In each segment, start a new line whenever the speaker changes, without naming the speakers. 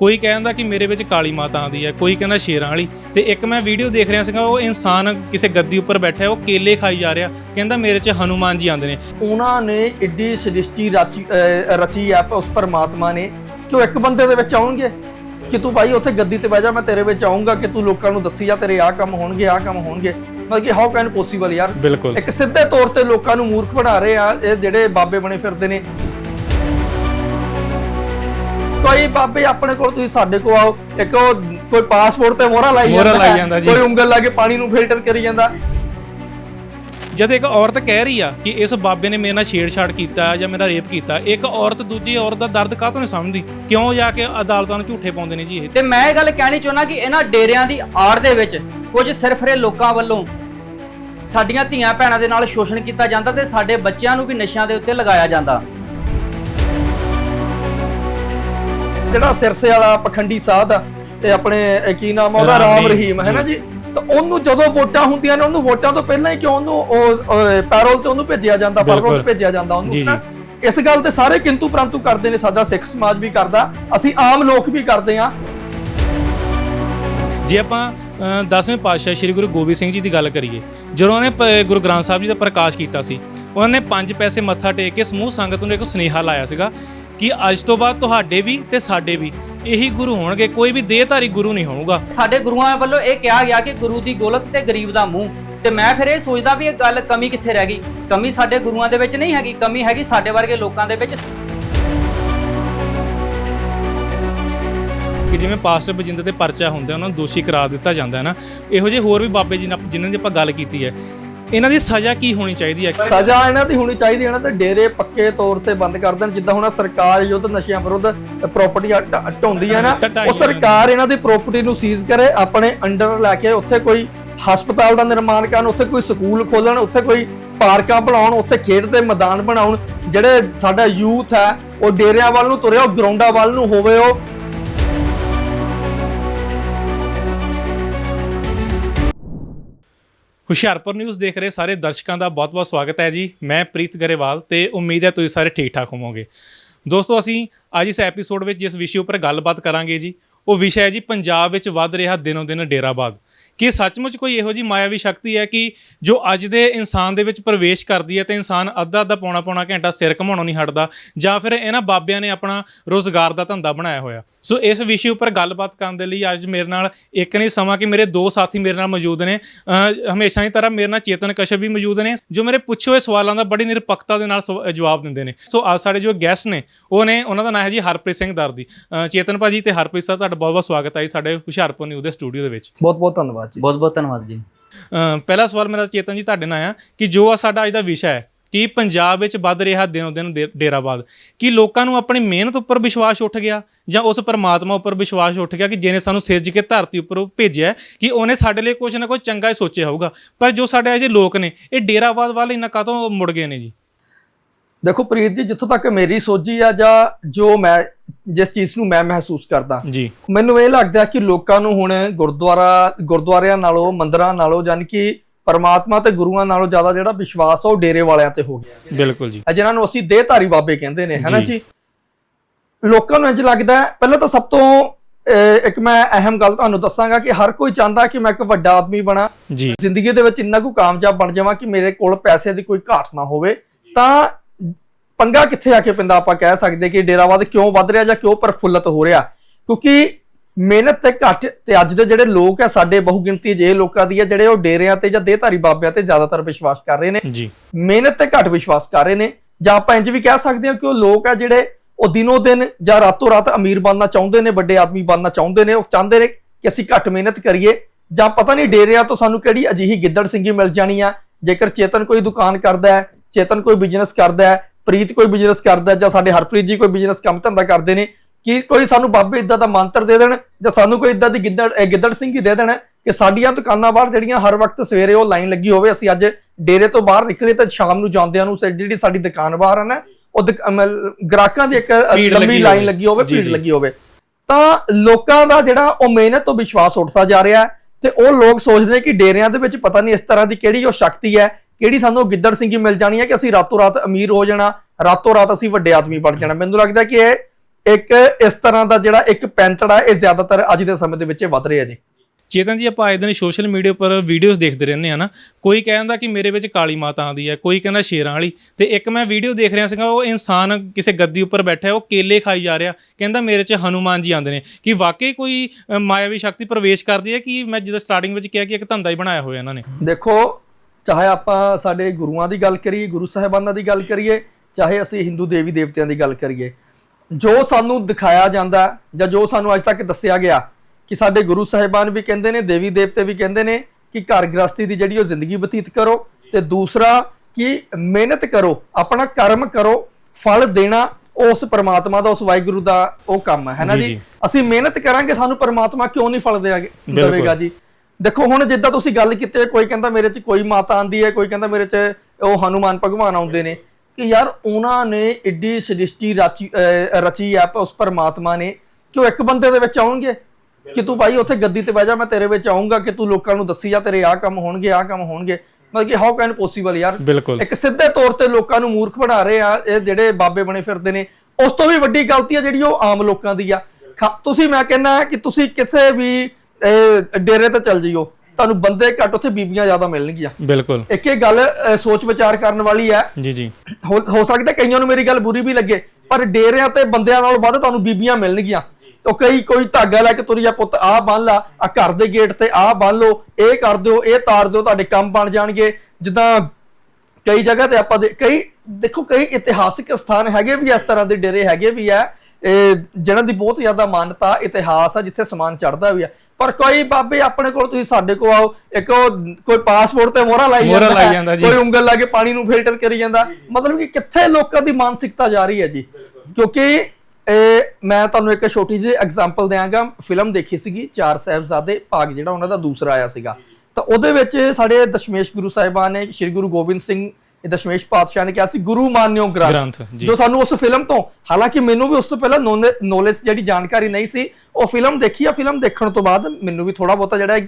ਕੋਈ ਕਹਿੰਦਾ ਕਿ ਮੇਰੇ ਵਿੱਚ ਕਾਲੀ ਮਾਤਾ ਆਉਂਦੀ ਹੈ ਕੋਈ ਕਹਿੰਦਾ ਸ਼ੇਰਾਂ ਵਾਲੀ ਤੇ ਇੱਕ ਮੈਂ ਵੀਡੀਓ ਦੇਖ ਰਿਹਾ ਸੀਗਾ ਉਹ ਇਨਸਾਨ ਕਿਸੇ ਗੱਦੀ ਉੱਪਰ ਬੈਠਾ ਹੈ ਉਹ ਕੇਲੇ ਖਾਈ ਜਾ ਰਿਹਾ ਕਹਿੰਦਾ ਮੇਰੇ 'ਚ ਹਨੂਮਾਨ ਜੀ ਆਉਂਦੇ ਨੇ।
ਉਹਨਾਂ ਨੇ ਏਡੀ ਸ੍ਰਿਸ਼ਟੀ ਰਚੀ ਹੈ ਉਸ ਪਰਮਾਤਮਾ ਨੇ ਕਿ ਉਹ ਇੱਕ ਬੰਦੇ ਦੇ ਵਿੱਚ ਆਉਣਗੇ ਕਿ ਤੂੰ ਭਾਈ ਉੱਥੇ ਗੱਦੀ ਤੇ ਬਹਿ ਜਾ ਮੈਂ ਤੇਰੇ ਵਿੱਚ ਆਉਂਗਾ ਕਿ ਤੂੰ ਲੋਕਾਂ ਨੂੰ ਦੱਸੀ ਜਾ ਤੇਰੇ ਆਹ ਕੰਮ ਹੋਣਗੇ ਆਹ ਕੰਮ ਹੋਣਗੇ। ਮਤਲਬ ਕਿ ਹਾਊ ਕੈਨ ਪੋਸੀਬਲ ਯਾਰ? ਇੱਕ ਸਿੱਧੇ ਤੌਰ ਤੇ ਲੋਕਾਂ ਨੂੰ ਮੂਰਖ ਬਣਾ ਰਹੇ ਆ ਇਹ ਜਿਹੜੇ ਬਾਬੇ ਬਣੇ ਫਿਰਦੇ ਨੇ। ਕੋਈ ਬਾਬੇ ਆਪਣੇ ਕੋਲ ਤੁਸੀਂ ਸਾਡੇ ਕੋਲ ਆਓ। ਇੱਕ ਉਹ ਕੋਈ ਪਾਸਪੋਰਟ ਤੇ ਮੋਹਰਾ ਲਾਈ
ਮੋਹਰਾ ਲਾਈ
ਹੈ,
ਜਾਂਦਾ ਜੀ।
ਕੋਈ ਉਂਗਲ ਲਾ ਕੇ ਪਾਣੀ ਨੂੰ ਫਿਲਟਰ ਕਰੀ ਜਾਂਦਾ।
ਜਦ ਇੱਕ ਔਰਤ ਕਹਿ ਰਹੀ ਆ ਕਿ ਇਸ ਬਾਬੇ ਨੇ ਮੇਰੇ ਨਾਲ ਛੇੜਛਾੜ ਕੀਤਾ ਜਾਂ ਮੇਰਾ ਰੇਪ ਕੀਤਾ ਇੱਕ ਔਰਤ ਦੂਜੀ ਔਰਤ ਦਾ ਦਰਦ ਕਾਹਤੋਂ ਨਹੀਂ ਸਮਝਦੀ? ਕਿਉਂ ਜਾ ਕੇ ਅਦਾਲਤਾਂ ਨੂੰ ਝੂਠੇ ਪਾਉਂਦੇ ਨੇ ਜੀ ਇਹ?
ਤੇ ਮੈਂ ਇਹ ਗੱਲ ਕਹਿਣੀ ਚਾਹੁੰਦਾ ਕਿ ਇਹਨਾਂ ਡੇਰਿਆਂ ਦੀ ਆੜ ਦੇ ਵਿੱਚ ਕੁਝ ਸਿਰਫਰੇ ਲੋਕਾਂ ਵੱਲੋਂ ਸਾਡੀਆਂ ਧੀਆਂ ਭੈਣਾਂ ਦੇ ਨਾਲ ਸ਼ੋਸ਼ਣ ਕੀਤਾ ਜਾਂਦਾ ਤੇ ਸਾਡੇ ਬੱਚਿਆਂ ਨੂੰ ਵੀ ਨਸ਼ਿਆਂ ਦੇ ਉੱਤੇ ਲਗਾਇਆ ਜਾਂਦਾ।
ਜਿਹੜਾ ਸਿਰਸੇ ਵਾਲਾ ਪਖੰਡੀ ਸਾਧ ਆ ਤੇ ਆਪਣੇ ਇਹ ਕੀ ਨਾਮ ਆ ਉਹਦਾ?
ਰਾਮ
ਰਾਮ
ਰਹੀਮ,
ਹੈ ਨਾ ਜੀ। ਤਾਂ ਉਹਨੂੰ ਜਦੋਂ ਵੋਟਾਂ ਹੁੰਦੀਆਂ ਨੇ ਉਹਨੂੰ ਵੋਟਾਂ ਤੋਂ ਪਹਿਲਾਂ ਹੀ ਕਿਉਂ ਉਹਨੂੰ ਉਹ ਪੈਰੋਲ ਤੇ ਉਹਨੂੰ ਭੇਜਿਆ ਜਾਂਦਾ ਪੈਰੋਲ
ਬਿਲਕੁਲ।
ਭੇਜਿਆ ਜਾਂਦਾ
ਜੀ,
ਉਹਨੂੰ ਨਾ ਇਸ ਗੱਲ ਤੇ ਸਾਰੇ ਕਿੰਤੂ ਪ੍ਰੰਤੂ ਕਰਦੇ ਨੇ ਸਾਡਾ ਸਿੱਖ ਸਮਾਜ ਵੀ ਕਰਦਾ ਅਸੀਂ ਆਮ ਲੋਕ ਵੀ ਕਰਦੇ ਆ
ਜੇ ਆਪਾਂ ਅ, ਦਸਵੇਂ ਪਾਤਸ਼ਾਹ ਸ੍ਰੀ ਗੁਰੂ ਗੋਬਿੰਦ ਸਿੰਘ ਜੀ ਦੀ ਗੱਲ ਕਰੀਏ ਜਦੋਂ ਉਹਨੇ ਪ- ਗੁਰੂ ਗ੍ਰੰਥ ਸਾਹਿਬ ਜੀ ਦਾ ਪ੍ਰਕਾਸ਼ ਕੀਤਾ ਸੀ ਉਹਨਾਂ ਨੇ ਪੰਜ ਪੈਸੇ ਮੱਥਾ ਟੇਕ ਕੇ ਸਮੂਹ ਸੰਗਤ ਨੂੰ ਇੱਕ ਸੁਨੇਹਾ ਲਾਇਆ ਸੀਗਾ ਕਿ ਅੱਜ ਤੋਂ ਬਾਅਦ ਤੁਹਾਡੇ ਵੀ ਤੇ ਸਾਡੇ ਵੀ ਇਹੀ ਗੁਰੂ ਹੋਣਗੇ ਕੋਈ ਵੀ ਦੇਹਧਾਰੀ ਗੁਰੂ ਨਹੀਂ ਹੋਊਗਾ।
ਸਾਡੇ ਗੁਰੂਆਂ ਵੱਲੋਂ ਇਹ ਕਿਹਾ ਗਿਆ ਕਿ ਗੁਰੂ ਦੀ ਗੋਲਕ ਤੇ ਗਰੀਬ ਦਾ ਮੂੰਹ। ਤੇ ਮੈਂ ਫਿਰ ਇਹ ਸੋਚਦਾ ਵੀ ਇਹ ਗੱਲ ਕਮੀ ਕਿੱਥੇ ਰਹਿ ਗਈ? ਕਮੀ ਸਾਡੇ ਗੁਰੂਆਂ ਦੇ ਵਿੱਚ ਨਹੀਂ ਹੈਗੀ ਕਮੀ ਹੈਗੀ ਸਾਡੇ ਵਰਗੇ ਲੋਕਾਂ ਦੇ ਵਿੱਚ।
ਕਿ ਜਿਵੇਂ ਪਾਸਟਰ ਬਜਿੰਦਰ ਦੇ ਪਰਚਾ ਹੁੰਦਾ ਉਹਨਾਂ ਨੂੰ ਦੋਸ਼ੀ ਕਰਾਰ ਦਿੱਤਾ ਜਾਂਦਾ ਹੈ ਨਾ। ਇਹੋ ਜਿਹੇ ਹੋਰ ਵੀ ਬਾਬੇ ਜੀ ਨਾਲ ਜਿਨ੍ਹਾਂ ਦੀ ਆਪਾਂ ਗੱਲ ਕੀਤੀ ਹੈ। ਇਹਨਾਂ ਦੀ ਸਜ਼ਾ ਕੀ ਹੋਣੀ ਚਾਹੀਦੀ ਹੈ?
ਸਜ਼ਾ ਇਹਨਾਂ ਦੀ ਹੋਣੀ ਚਾਹੀਦੀ ਹੈ। ਇਹਨਾਂ ਤੇ ਡੇਰੇ ਪੱਕੇ ਤੌਰ ਤੇ ਬੰਦ ਕਰ ਦੇਣ। ਜਿੱਦਾਂ ਹੁਣ ਸਰਕਾਰ ਯੁੱਧ ਨਸ਼ਿਆਂ ਵਿਰੁੱਧ ਪ੍ਰਾਪਰਟੀ ਢਾਉਂਦੀ ਹੈ ਨਾ ਉਹ ਸਰਕਾਰ ਇਹਨਾਂ ਦੀ ਪ੍ਰਾਪਰਟੀ ਨੂੰ ਸੀਜ਼ ਕਰੇ ਆਪਣੇ ਅੰਡਰ ਲੈ ਕੇ ਉੱਥੇ ਕੋਈ ਹਸਪਤਾਲ ਦਾ ਨਿਰਮਾਣ ਕਰਨ ਉੱਥੇ ਕੋਈ ਸਕੂਲ ਖੋਲਣ ਉੱਥੇ ਕੋਈ ਪਾਰਕਾਂ ਬਣਾਉਣ ਉੱਥੇ ਖੇਡ ਦੇ ਮੈਦਾਨ ਬਣਾਉਣ। ਜਿਹੜੇ ਸਾਡਾ ਯੂਥ ਹੈ ਉਹ ਡੇਰਿਆਂ ਵੱਲ ਨੂੰ ਤੁਰਿਆ ਉਹ ਗਰਾਊਂਡਾਂ ਵੱਲ ਨੂੰ ਹੋਵੇ ਉਹ
ਹੁਸ਼ਿਆਰਪੁਰ ਨਿਊਜ਼ ਦੇਖ ਰਹੇ ਸਾਰੇ ਦਰਸ਼ਕਾਂ ਦਾ ਬਹੁਤ-ਬਹੁਤ ਸਵਾਗਤ ਹੈ ਜੀ। ਮੈਂ ਪ੍ਰੀਤ ਗਰੇਵਾਲ ਤੇ ਉਮੀਦ ਹੈ ਤੁਸੀਂ ਸਾਰੇ ਠੀਕ-ਠਾਕ ਹੋਵੋਗੇ। ਦੋਸਤੋ, ਅਸੀਂ ਅੱਜ ਇਸ ਐਪੀਸੋਡ ਵਿੱਚ ਜਿਸ ਵਿਸ਼ੇ ਉੱਪਰ ਗੱਲਬਾਤ ਕਰਾਂਗੇ ਜੀ, ਉਹ ਵਿਸ਼ਾ ਹੈ ਜੀ ਪੰਜਾਬ ਵਿੱਚ ਵੱਧ ਰਿਹਾ ਦਿਨੋਂ ਦਿਨ ਡੇਰਾਬਾਦ ਕਿ ਸੱਚਮੁੱਚ ਕੋਈ ਇਹੋ ਜੀ ਮਾਇਆਵੀ ਸ਼ਕਤੀ ਹੈ ਕਿ ਜੋ ਅੱਜ ਦੇ ਇਨਸਾਨ ਦੇ ਵਿੱਚ ਪ੍ਰਵੇਸ਼ ਕਰਦੀ ਹੈ ਤੇ ਇਨਸਾਨ ਅੱਧਾ ਅੱਧਾ ਪੌਣਾ ਪੌਣਾ ਘੰਟਾ ਸਿਰ ਘਮਾਉਣੋਂ ਨਹੀਂ ਹਟਦਾ ਜਾਂ ਫਿਰ ਇਹਨਾਂ ਬਾਬਿਆਂ ਨੇ ਆਪਣਾ ਰੋਜ਼ਗਾਰ ਦਾ ਧੰਦਾ ਬਣਾਇਆ ਹੋਇਆ? ਸੋ ਇਸ ਵਿਸ਼ੇ ਉੱਪਰ ਗੱਲਬਾਤ ਕਰਨ ਦੇ ਲਈ ਅੱਜ ਮੇਰੇ ਨਾਲ ਇੱਕ ਨਹੀਂ ਸਮਾਂ ਕਿ ਮੇਰੇ ਦੋ ਸਾਥੀ ਮੇਰੇ ਨਾਲ ਮੌਜੂਦ ਨੇ। ਹਮੇਸ਼ਾ ਦੀ ਤਰ੍ਹਾਂ ਮੇਰੇ ਨਾਲ ਚੇਤਨ ਕਸ਼ਪ ਵੀ ਮੌਜੂਦ ਨੇ ਜੋ ਮੇਰੇ ਪੁੱਛੇ ਹੋਏ ਸਵਾਲਾਂ ਦਾ ਬੜੀ ਨਿਰਪੱਖਤਾ ਦੇ ਨਾਲ ਸਵ- ਜਵਾਬ ਦਿੰਦੇ ਨੇ। ਸੋ ਅੱਜ ਸਾਡੇ ਜੋ ਗੈਸਟ ਨੇ ਉਹ ਨੇ ਉਹਨਾਂ ਦਾ ਨਾਮ ਹੈ ਜੀ ਹਰਪ੍ਰੀਤ ਸਿੰਘ ਦਰਦੀ ਚੇਤਨ ਭਾਜੀ ਤੇ ਹਰਪ੍ਰੀਤ ਸਾਹਿਬ ਤੁਹਾਡਾ ਬਹੁਤ ਬਹੁਤ ਸਵਾਗਤ ਹੈ ਜੀ ਸਾਡੇ ਹੁਸ਼ਿਆਰਪੁਰ ਨਿਊਜ਼ ਦੇ ਸਟੂਡੀਓ ਦੇ ਵਿੱਚ।
ਬਹੁਤ ਬਹੁਤ ਧੰਨਵਾਦ ਜੀ।
ਬਹੁਤ ਬਹੁਤ ਧੰਨਵਾਦ ਜੀ।
ਪਹਿਲਾ ਸਵਾਲ ਮੇਰਾ ਚੇਤਨ ਜੀ ਤੁਹਾਡੇ ਨਾਲ ਆ ਕਿ ਜੋ ਆ ਸਾਡਾ ਅੱਜ ਦਾ ਵਿਸ਼ਾ ਹੈ ਕਿ ਪੰਜਾਬ ਵਿੱਚ ਵੱਧ ਰਿਹਾ ਦਿਨੋਂ ਦਿਨ ਦੇ- ਡੇਰਾਬਾਦ ਕੀ ਲੋਕਾਂ ਨੂੰ ਆਪਣੀ ਮਿਹਨਤ ਉੱਪਰ ਵਿਸ਼ਵਾਸ ਉੱਠ ਗਿਆ? ਜਾਂ ਉਸ ਪਰਮਾਤਮਾ ਉੱਪਰ ਵਿਸ਼ਵਾਸ ਉੱਠ ਗਿਆ ਕਿ ਜਿਹਨੇ ਸਾਨੂੰ ਸਿਰਜ ਕੇ ਧਰਤੀ ਉੱਪਰ ਉਹ ਭੇਜਿਆ ਹੈ, ਕਿ ਉਹਨੇ ਸਾਡੇ ਲਈ ਕੁਝ ਨਾ ਕੁਝ ਚੰਗਾ ਹੀ ਸੋਚਿਆ ਹੋਊਗਾ? ਪਰ ਜੋ ਸਾਡੇ ਅਜੇ ਲੋਕ ਨੇ ਇਹ ਡੇਰਾਬਾਦ ਵੱਲ ਇੰਨਾ ਕਾਹਤੋਂ ਮੁੜ ਗਏ ਨੇ ਜੀ?
ਦੇਖੋ ਪ੍ਰੀਤ ਜੀ ਜਿੱਥੋਂ ਤੱਕ ਮੇਰੀ ਸੋਝੀ ਆ ਜਾਂ ਜੋ ਮੈਂ ਜਿਸ ਚੀਜ਼ ਨੂੰ ਮੈਂ ਮਹਿਸੂਸ ਕਰਦਾ
ਜੀ।
ਮੈਨੂੰ ਇਹ ਲੱਗਦਾ ਕਿ ਲੋਕਾਂ ਨੂੰ ਹੁਣ ਗੁਰਦੁਆਰਾ ਗੁਰਦੁਆਰਿਆਂ ਨਾਲੋਂ ਮੰਦਰਾਂ ਨਾਲੋਂ ਯਾਨੀ ਕਿ ਪਰਮਾਤਮਾ ਤੇ ਗੁਰੂਆਂ ਨਾਲੋਂ ਜ਼ਿਆਦਾ ਜਿਹੜਾ ਵਿਸ਼ਵਾਸ ਉਹ ਡੇਰੇ ਵਾਲਿਆਂ ਤੇ ਹੋ ਗਿਆ।
ਬਿਲਕੁਲ ਜੀ।
ਜਿਨ੍ਹਾਂ ਨੂੰ ਅਸੀਂ ਦੇਹਧਾਰੀ ਬਾਬੇ ਕਹਿੰਦੇ ਨੇ ਹੈਨਾ
ਜੀ।
ਲੋਕਾਂ ਨੂੰ ਇੰਜ ਲੱਗਦਾ ਪਹਿਲਾਂ ਤਾਂ ਸਭ ਤੋਂ ਇੱਕ ਮੈਂ ਅਹਿਮ ਗੱਲ ਤੁਹਾਨੂੰ ਦੱਸਾਂਗਾ ਕਿ ਹਰ ਕੋਈ ਚਾਹੁੰਦਾ ਕਿ ਮੈਂ ਇੱਕ ਵੱਡਾ ਆਦਮੀ ਬਣਾ। ਜ਼ਿੰਦਗੀ ਦੇ ਵਿੱਚ ਇੰਨਾ ਕੁ ਕਾਮਯਾਬ ਬਣ ਜਾਵਾਂ ਕਿ ਮੇਰੇ ਕੋਲ ਪੈਸੇ ਦੀ ਕੋਈ ਘਾਟ ਨਾ ਹੋਵੇ। ਤਾਂ ਪੰਗਾ ਕਿੱਥੇ ਆ ਕੇ ਪੈਂਦਾ ਆਪਾਂ ਕਹਿ ਸਕਦੇ ਕਿ ਡੇਰਾਵਾਦ ਕਿਉਂ ਵੱਧ ਰਿਹਾ ਜਾਂ ਕਿਉਂ ਪ੍ਰਫੁੱਲਤ ਹੋ ਰਿਹਾ? ਕਿਉਂਕਿ ਮਿਹਨਤ ਤੇ ਘੱਟ ਤੇ ਅੱਜ ਦੇ ਜਿਹੜੇ ਲੋਕ ਆ ਸਾਡੇ ਬਹੁਗਿਣਤੀ ਜੇ ਲੋਕਾਂ ਦੀ ਆ ਜਿਹੜੇ ਉਹ ਡੇਰਿਆਂ ਤੇ ਜਾਂ ਦੇਹਧਾਰੀ ਬਾਬਿਆਂ ਤੇ ਜ਼ਿਆਦਾਤਰ ਵਿਸ਼ਵਾਸ ਕਰ ਰਹੇ ਨੇ।
ਜੀ।
ਮਿਹਨਤ ਤੇ ਘੱਟ ਵਿਸ਼ਵਾਸ ਕਰ ਰਹੇ ਨੇ। ਜਾਂ ਆਪਾਂ ਇੰਜ ਵੀ ਕਹਿ ਸਕਦੇ ਹਾਂ ਕਿ ਉਹ ਲੋਕ ਆ ਜਿਹੜੇ ਉਹ ਦਿਨੋ ਦਿਨ ਜਾਂ ਰਾਤੋਂ ਰਾਤ ਅਮੀਰ ਬਣਨਾ ਚਾਹੁੰਦੇ ਨੇ ਵੱਡੇ ਆਦਮੀ ਬਣਨਾ ਚਾਹੁੰਦੇ ਨੇ ਉਹ ਚਾਹੁੰਦੇ ਨੇ ਕਿ ਅਸੀਂ ਘੱਟ ਮਿਹਨਤ ਕਰੀਏ। ਜਾਂ ਪਤਾ ਨਹੀਂ ਡੇਰਿਆਂ ਤੋਂ ਸਾਨੂੰ ਕਿਹੜੀ ਅਜਿਹੀ ਗਿੱਦੜ ਸਿੰਘੀ ਮਿਲ ਜਾਣੀ ਆ ਜੇਕਰ ਚੇਤਨ ਕੋਈ ਦੁਕਾਨ ਕਰਦਾ ਹੈ ਚੇਤਨ ਕੋਈ ਬਿਜ਼ਨਸ ਕਰਦਾ ਹੈ ਪ੍ਰੀਤ ਕੋਈ ਬਿਜ਼ਨਸ ਕਰਦਾ ਜਾਂ ਸਾਡੇ ਹਰਪ੍ਰੀਤ ਜੀ ਕੋਈ ਬਿਜ਼ਨਸ ਕੰਮ ਧੰਦਾ ਕਰਦੇ ਨੇ ਕਿ ਕੋਈ ਸਾਨੂੰ ਬਾਬੇ ਇਦਾਂ ਦਾ ਮੰਤਰ ਦੇ ਦੇਣ ਜਾਂ ਸਾਨੂੰ ਕੋਈ ਇਦਾਂ ਦੀ ਗਿੱਦੜ ਗਿੱਦੜ ਸਿੰਘੀ ਦੇ ਦੇਣ ਕਿ ਸਾਡੀਆਂ ਦੁਕਾਨਾਂ ਬਾਹਰ ਜਿਹੜੀਆਂ ਹਰ ਵਕਤ ਸਵੇਰੇ ਉਹ ਲਾਈਨ ਲੱਗੀ ਹੋਵੇ ਅਸੀਂ ਅੱਜ ਡੇਰੇ ਤੋਂ ਬਾਹਰ ਨਿਕਲੇ ਤਾਂ ਸ਼ਾਮ ਨੂੰ ਜਾਂਦਿਆਂ ਨੂੰ ਜਿਹੜੀ ਸਾਡੀ ਦੁਕਾਨ ਬਾਹਰ ਹੈ ਨਾ ਉਹ ਗ੍ਰਾਹਕਾਂ ਦੀ ਇੱਕ
ਲੱਗੀ
ਲਾਈਨ। ਲੱਗੀ ਹੋਵੇ ਭੀੜ। ਲੱਗੀ ਹੋਵੇ ਤਾਂ ਲੋਕਾਂ ਦਾ ਜਿਹੜਾ ਉਹ ਮਿਹਨਤ ਤੋਂ ਵਿਸ਼ਵਾਸ ਉੱਠਦਾ ਜਾ ਰਿਹਾ ਹੈ ਤੇ ਉਹ ਲੋਕ ਸੋਚਦੇ ਨੇ ਕਿ ਡੇਰਿਆਂ ਦੇ ਵਿੱਚ ਪਤਾ ਨਹੀਂ ਇਸ ਤਰ੍ਹਾਂ ਦੀ ਕਿਹੜੀ ਉਹ ਸ਼ਕਤੀ ਹੈ ਕਿਹੜੀ ਸਾਨੂੰ ਉਹ ਗਿੱਦੜ ਸਿੰਘੀ ਮਿਲ ਜਾਣੀ ਹੈ ਕਿ ਅਸੀਂ ਰਾਤੋਂ ਰਾਤ ਅਮੀਰ ਹੋ ਜਾਣਾ ਰਾਤੋਂ ਰਾਤ ਅਸੀਂ ਵੱਡੇ ਆਦਮੀ ਬਣ ਜਾਣਾ ਮੈਨੂੰ ਲੱਗਦਾ ਕਿ ਇਹ ਇੱਕ ਇਸ ਤਰ੍ਹਾਂ ਦਾ ਜਿਹੜਾ ਇੱਕ ਪੈਂਤੜਾ ਇਹ ਜ਼ਿਆਦਾਤਰ ਅੱਜ ਦੇ ਸਮੇਂ ਦੇ ਵਿੱਚ ਵੱਧ ਰਿਹਾ ਜੀ।
ਚੇਤਨ ਜੀ ਆਪਾਂ ਆਏ ਦਿਨ ਸੋਸ਼ਲ ਮੀਡੀਆ ਉੱਪਰ ਵੀਡੀਓਜ਼ ਦੇਖਦੇ ਰਹਿੰਦੇ ਆ ਨਾ। ਕੋਈ ਕਹਿੰਦਾ ਕਿ ਮੇਰੇ ਵਿੱਚ ਕਾਲੀ ਮਾਤਾ ਆਉਂਦੀ ਹੈ ਕੋਈ ਕਹਿੰਦਾ ਸ਼ੇਰਾਂ ਵਾਲੀ। ਤੇ ਇੱਕ ਮੈਂ ਵੀਡੀਓ ਦੇਖ ਰਿਹਾ ਸੀਗਾ ਉਹ ਇਨਸਾਨ ਕਿਸੇ ਗੱਦੀ ਉੱਪਰ ਬੈਠਾ ਹੈ ਉਹ ਕੇਲੇ ਖਾਈ ਜਾ ਰਿਹਾ। ਕਹਿੰਦਾ ਮੇਰੇ 'ਚ ਹਨੂਮਾਨ ਜੀ ਆਉਂਦੇ ਨੇ। ਕਿ ਵਾਕਈ ਕੋਈ ਮਾਇਆਵੀ ਸ਼ਕਤੀ ਪ੍ਰਵੇਸ਼ ਕਰਦੀ ਹੈ ਕਿ ਮੈਂ ਜਦੋਂ ਸਟਾਰਟਿੰਗ ਵਿੱਚ ਕਿਹਾ ਕਿ ਇੱਕ ਧੰਦਾ ਹੀ ਬਣਾਇਆ ਹੋਇਆ ਇਹਨਾਂ ਨੇ।
ਦੇਖੋ ਚਾਹੇ ਆਪਾਂ ਸਾਡੇ ਗੁਰੂਆਂ ਦੀ ਗੱਲ ਕਰੀਏ ਗੁਰੂ ਸਾਹਿਬਾਨਾਂ ਦੀ ਗੱਲ ਕਰੀਏ ਚਾਹੇ ਅਸੀਂ ਹਿੰਦੂ ਦੇਵੀ ਦੇਵਤਿਆਂ ਦੀ ਗੱਲ ਕਰੀਏ ਜੋ ਸਾਨੂੰ ਦਿਖਾਇਆ ਜਾਂਦਾ ਜਾਂ ਜੋ ਸਾਨੂੰ ਅੱਜ ਤੱਕ ਦੱਸਿਆ ਗਿਆ ਕਿ ਸਾਡੇ ਗੁਰੂ ਸਾਹਿਬਾਨ ਵੀ ਕਹਿੰਦੇ ਨੇ ਦੇਵੀ ਦੇਵਤੇ ਵੀ ਕਹਿੰਦੇ ਨੇ ਕਿ ਘਰ ਗ੍ਰਸਤੀ ਦੀ ਜਿਹੜੀ ਉਹ ਜ਼ਿੰਦਗੀ ਬਤੀਤ ਕਰੋ ਤੇ ਦੂਸਰਾ ਕਿ ਮਿਹਨਤ ਕਰੋ ਆਪਣਾ ਕਰਮ ਕਰੋ ਫਲ ਦੇਣਾ ਉਸ ਪਰਮਾਤਮਾ ਦਾ ਉਸ ਵਾਹਿਗੁਰੂ ਦਾ ਉਹ ਕੰਮ ਹੈ ਹੈ ਨਾ
ਜੀ।
ਅਸੀਂ ਮਿਹਨਤ ਕਰਾਂਗੇ ਸਾਨੂੰ ਪਰਮਾਤਮਾ ਕਿਉਂ ਨਹੀਂ ਫਲ। ਦੇਵੇਗਾ ਜੀ ਦੇਖੋ ਹੁਣ ਜਿੱਦਾਂ ਤੁਸੀਂ ਗੱਲ ਕੀਤੀ ਕੋਈ ਕਹਿੰਦਾ ਮੇਰੇ 'ਚ ਕੋਈ ਮਾਤਾ ਆਂਦੀ ਹੈ ਕੋਈ ਕਹਿੰਦਾ ਮੇਰੇ 'ਚ ਉਹ ਹਨੂਮਾਨ ਭਗਵਾਨ ਆਉਂਦੇ ਨੇ ਕਿ ਯਾਰ ਉਹਨਾਂ ਨੇ ਏਡੀ ਸ੍ਰਿਸ਼ਟੀ ਰਚੀ ਹੈ ਉਸ ਪਰਮਾਤਮਾ ਨੇ ਕਿ ਉਹ ਇੱਕ ਬੰਦੇ ਦੇ ਵਿੱਚ ਆਉਣਗੇ? ਕਿ ਤੂੰ ਭਾਈ ਉੱਥੇ ਗੱਦੀ ਤੇ ਬਹਿ ਜਾ ਮੈਂ ਤੇਰੇ ਵਿੱਚ ਆਉਂਗਾ ਕਿ ਤੂੰ ਲੋਕਾਂ ਨੂੰ ਦੱਸੀ ਜਾ ਤੇਰੇ ਆਹ ਕੰਮ ਹੋਣਗੇ ਆਹ ਕੰਮ ਹੋਣਗੇ। ਮਤਲਬ ਕਿ ਹਾਊ ਕੈਨ ਪੋਸੀਬਲ ਯਾਰ? ਇੱਕ ਸਿੱਧੇ ਤੌਰ ਤੇ ਲੋਕਾਂ ਨੂੰ ਮੂਰਖ ਬਣਾ ਰਹੇ ਆ ਇਹ ਜਿਹੜੇ ਬਾਬੇ ਬਣੇ ਫਿਰਦੇ ਨੇ ਉਸ ਤੋਂ ਵੀ ਵੱਡੀ ਗਲਤੀ ਆ ਜਿਹੜੀ ਉਹ ਆਮ ਲੋਕਾਂ ਦੀ ਆ। ਤੁਸੀਂ ਮੈਂ ਕਹਿੰਦਾ ਕਿ ਤੁਸੀਂ ਕਿਸੇ ਵੀ ਡੇਰੇ ਤੇ ਚੱਲ ਜਿਓ। ਤੁਹਾਨੂੰ ਬੰਦੇ ਘੱਟ ਉੱਥੇ ਬੀਬੀਆਂ ਜ਼ਿਆਦਾ ਮਿਲਣਗੀਆਂ।
ਬਿਲਕੁਲ।
ਇੱਕ ਇਹ ਗੱਲ ਸੋਚ ਵਿਚਾਰ ਕਰਨ ਵਾਲੀ ਹੈ।
ਜੀ ਜੀ।
ਹੋ ਸਕਦਾ ਕਈਆਂ ਨੂੰ ਮੇਰੀ ਗੱਲ ਬੁਰੀ ਵੀ ਲੱਗੇ ਪਰ ਡੇਰਿਆਂ ਤੇ ਬੰਦਿਆਂ ਨਾਲੋਂ ਵੱਧ ਤੁਹਾਨੂੰ ਬੀਬੀਆਂ ਮਿਲਣਗੀਆਂ। ਉਹ ਕਈ ਕੋਈ ਧਾਗਾ ਲੈ ਕੇ ਤੁਰ ਜਾ ਪੁੱਤ ਆਹ ਬੰਨ ਲਾ ਆ ਘਰ ਦੇ ਗੇਟ ਤੇ ਆਹ ਬੰਨ ਲਓ ਇਹ ਕਰ ਦਿਓ ਇਹ ਤਾਰ ਦਿਓ ਤੁਹਾਡੇ ਕੰਮ ਬਣ ਜਾਣਗੇ। ਜਿੱਦਾਂ ਕਈ ਜਗ੍ਹਾ ਤੇ ਆਪਾਂ ਦੇ ਕਈ ਦੇਖੋ ਕਈ ਇਤਿਹਾਸਿਕ ਸਥਾਨ ਹੈਗੇ ਵੀ ਇਸ ਤਰ੍ਹਾਂ ਦੇ ਡੇਰੇ ਹੈਗੇ ਵੀ ਆ। ਇਹ ਜਿਹਨਾਂ ਦੀ ਬਹੁਤ ਜ਼ਿਆਦਾ ਮਾਨਤਾ ਇਤਿਹਾਸ ਆ ਜਿੱਥੇ ਸਮਾਨ ਚੜਦਾ ਵੀ ਆ। ਪਰ ਕੋਈ ਬਾਬੇ ਆਪਣੇ ਕੋਲ ਤੁਸੀਂ ਸਾਡੇ ਕੋਲ ਆਓ ਇੱਕ ਉਹ ਕੋਈ ਪਾਸਪੋਰਟ ਤੇ ਮੋਹਰਾ ਲਾਈ ਜਾਂਦਾ। ਕੋਈ ਉਂਗਲ ਲਾ ਕੇ ਪਾਣੀ ਨੂੰ ਫਿਲਟਰ ਕਰੀ ਜਾਂਦਾ। ਮਤਲਬ ਕਿ ਕਿੱਥੇ ਲੋਕਾਂ ਦੀ ਮਾਨਸਿਕਤਾ ਜਾ ਰਹੀ ਹੈ ਜੀ। ਕਿਉਂਕਿ ਇਹ ਮੈਂ ਤੁਹਾਨੂੰ ਇੱਕ ਛੋਟੀ ਜਿਹੀ ਐਗਜ਼ਾਮਪਲ ਦਿਆਂਗਾ। ਫਿਲਮ ਦੇਖੀ ਸੀਗੀ ਚਾਰ ਸਾਹਿਬਜ਼ਾਦੇ ਭਾਗ ਜਿਹੜਾ ਉਹਨਾਂ ਦਾ ਦੂਸਰਾ ਆਇਆ ਸੀਗਾ। ਤਾਂ ਉਹਦੇ ਵਿੱਚ ਸਾਡੇ ਦਸ਼ਮੇਸ਼ ਗੁਰੂ ਸਾਹਿਬਾਨ ਨੇ ਸ੍ਰੀ ਗੁਰੂ ਗੋਬਿੰਦ ਸਿੰਘ ਇਹ ਦਸ਼ਮੇਸ਼ ਪਾਤਸ਼ਾਹ ਨੇ ਕਿਹਾ ਸੀ ਗੁਰੂ ਮਾਨਿਓ ਗ੍ਰੰਥ।
ਜੋ।
ਸਾਨੂੰ ਉਸ ਫਿਲਮ ਤੋਂ ਹਾਲਾਂਕਿ ਮੈਨੂੰ ਵੀ ਉਸ ਤੋਂ ਪਹਿਲਾਂ ਨੌਲੇਜ ਜਿਹੜੀ ਜਾਣਕਾਰੀ ਨਹੀਂ ਸੀ ਉਹ ਫਿਲਮ ਦੇਖੀ ਆ, ਫਿਲਮ ਦੇਖਣ ਤੋਂ ਬਾਅਦ ਮੈਨੂੰ ਵੀ ਥੋੜਾ ਬਹੁਤਾ ਜਿਹੜਾ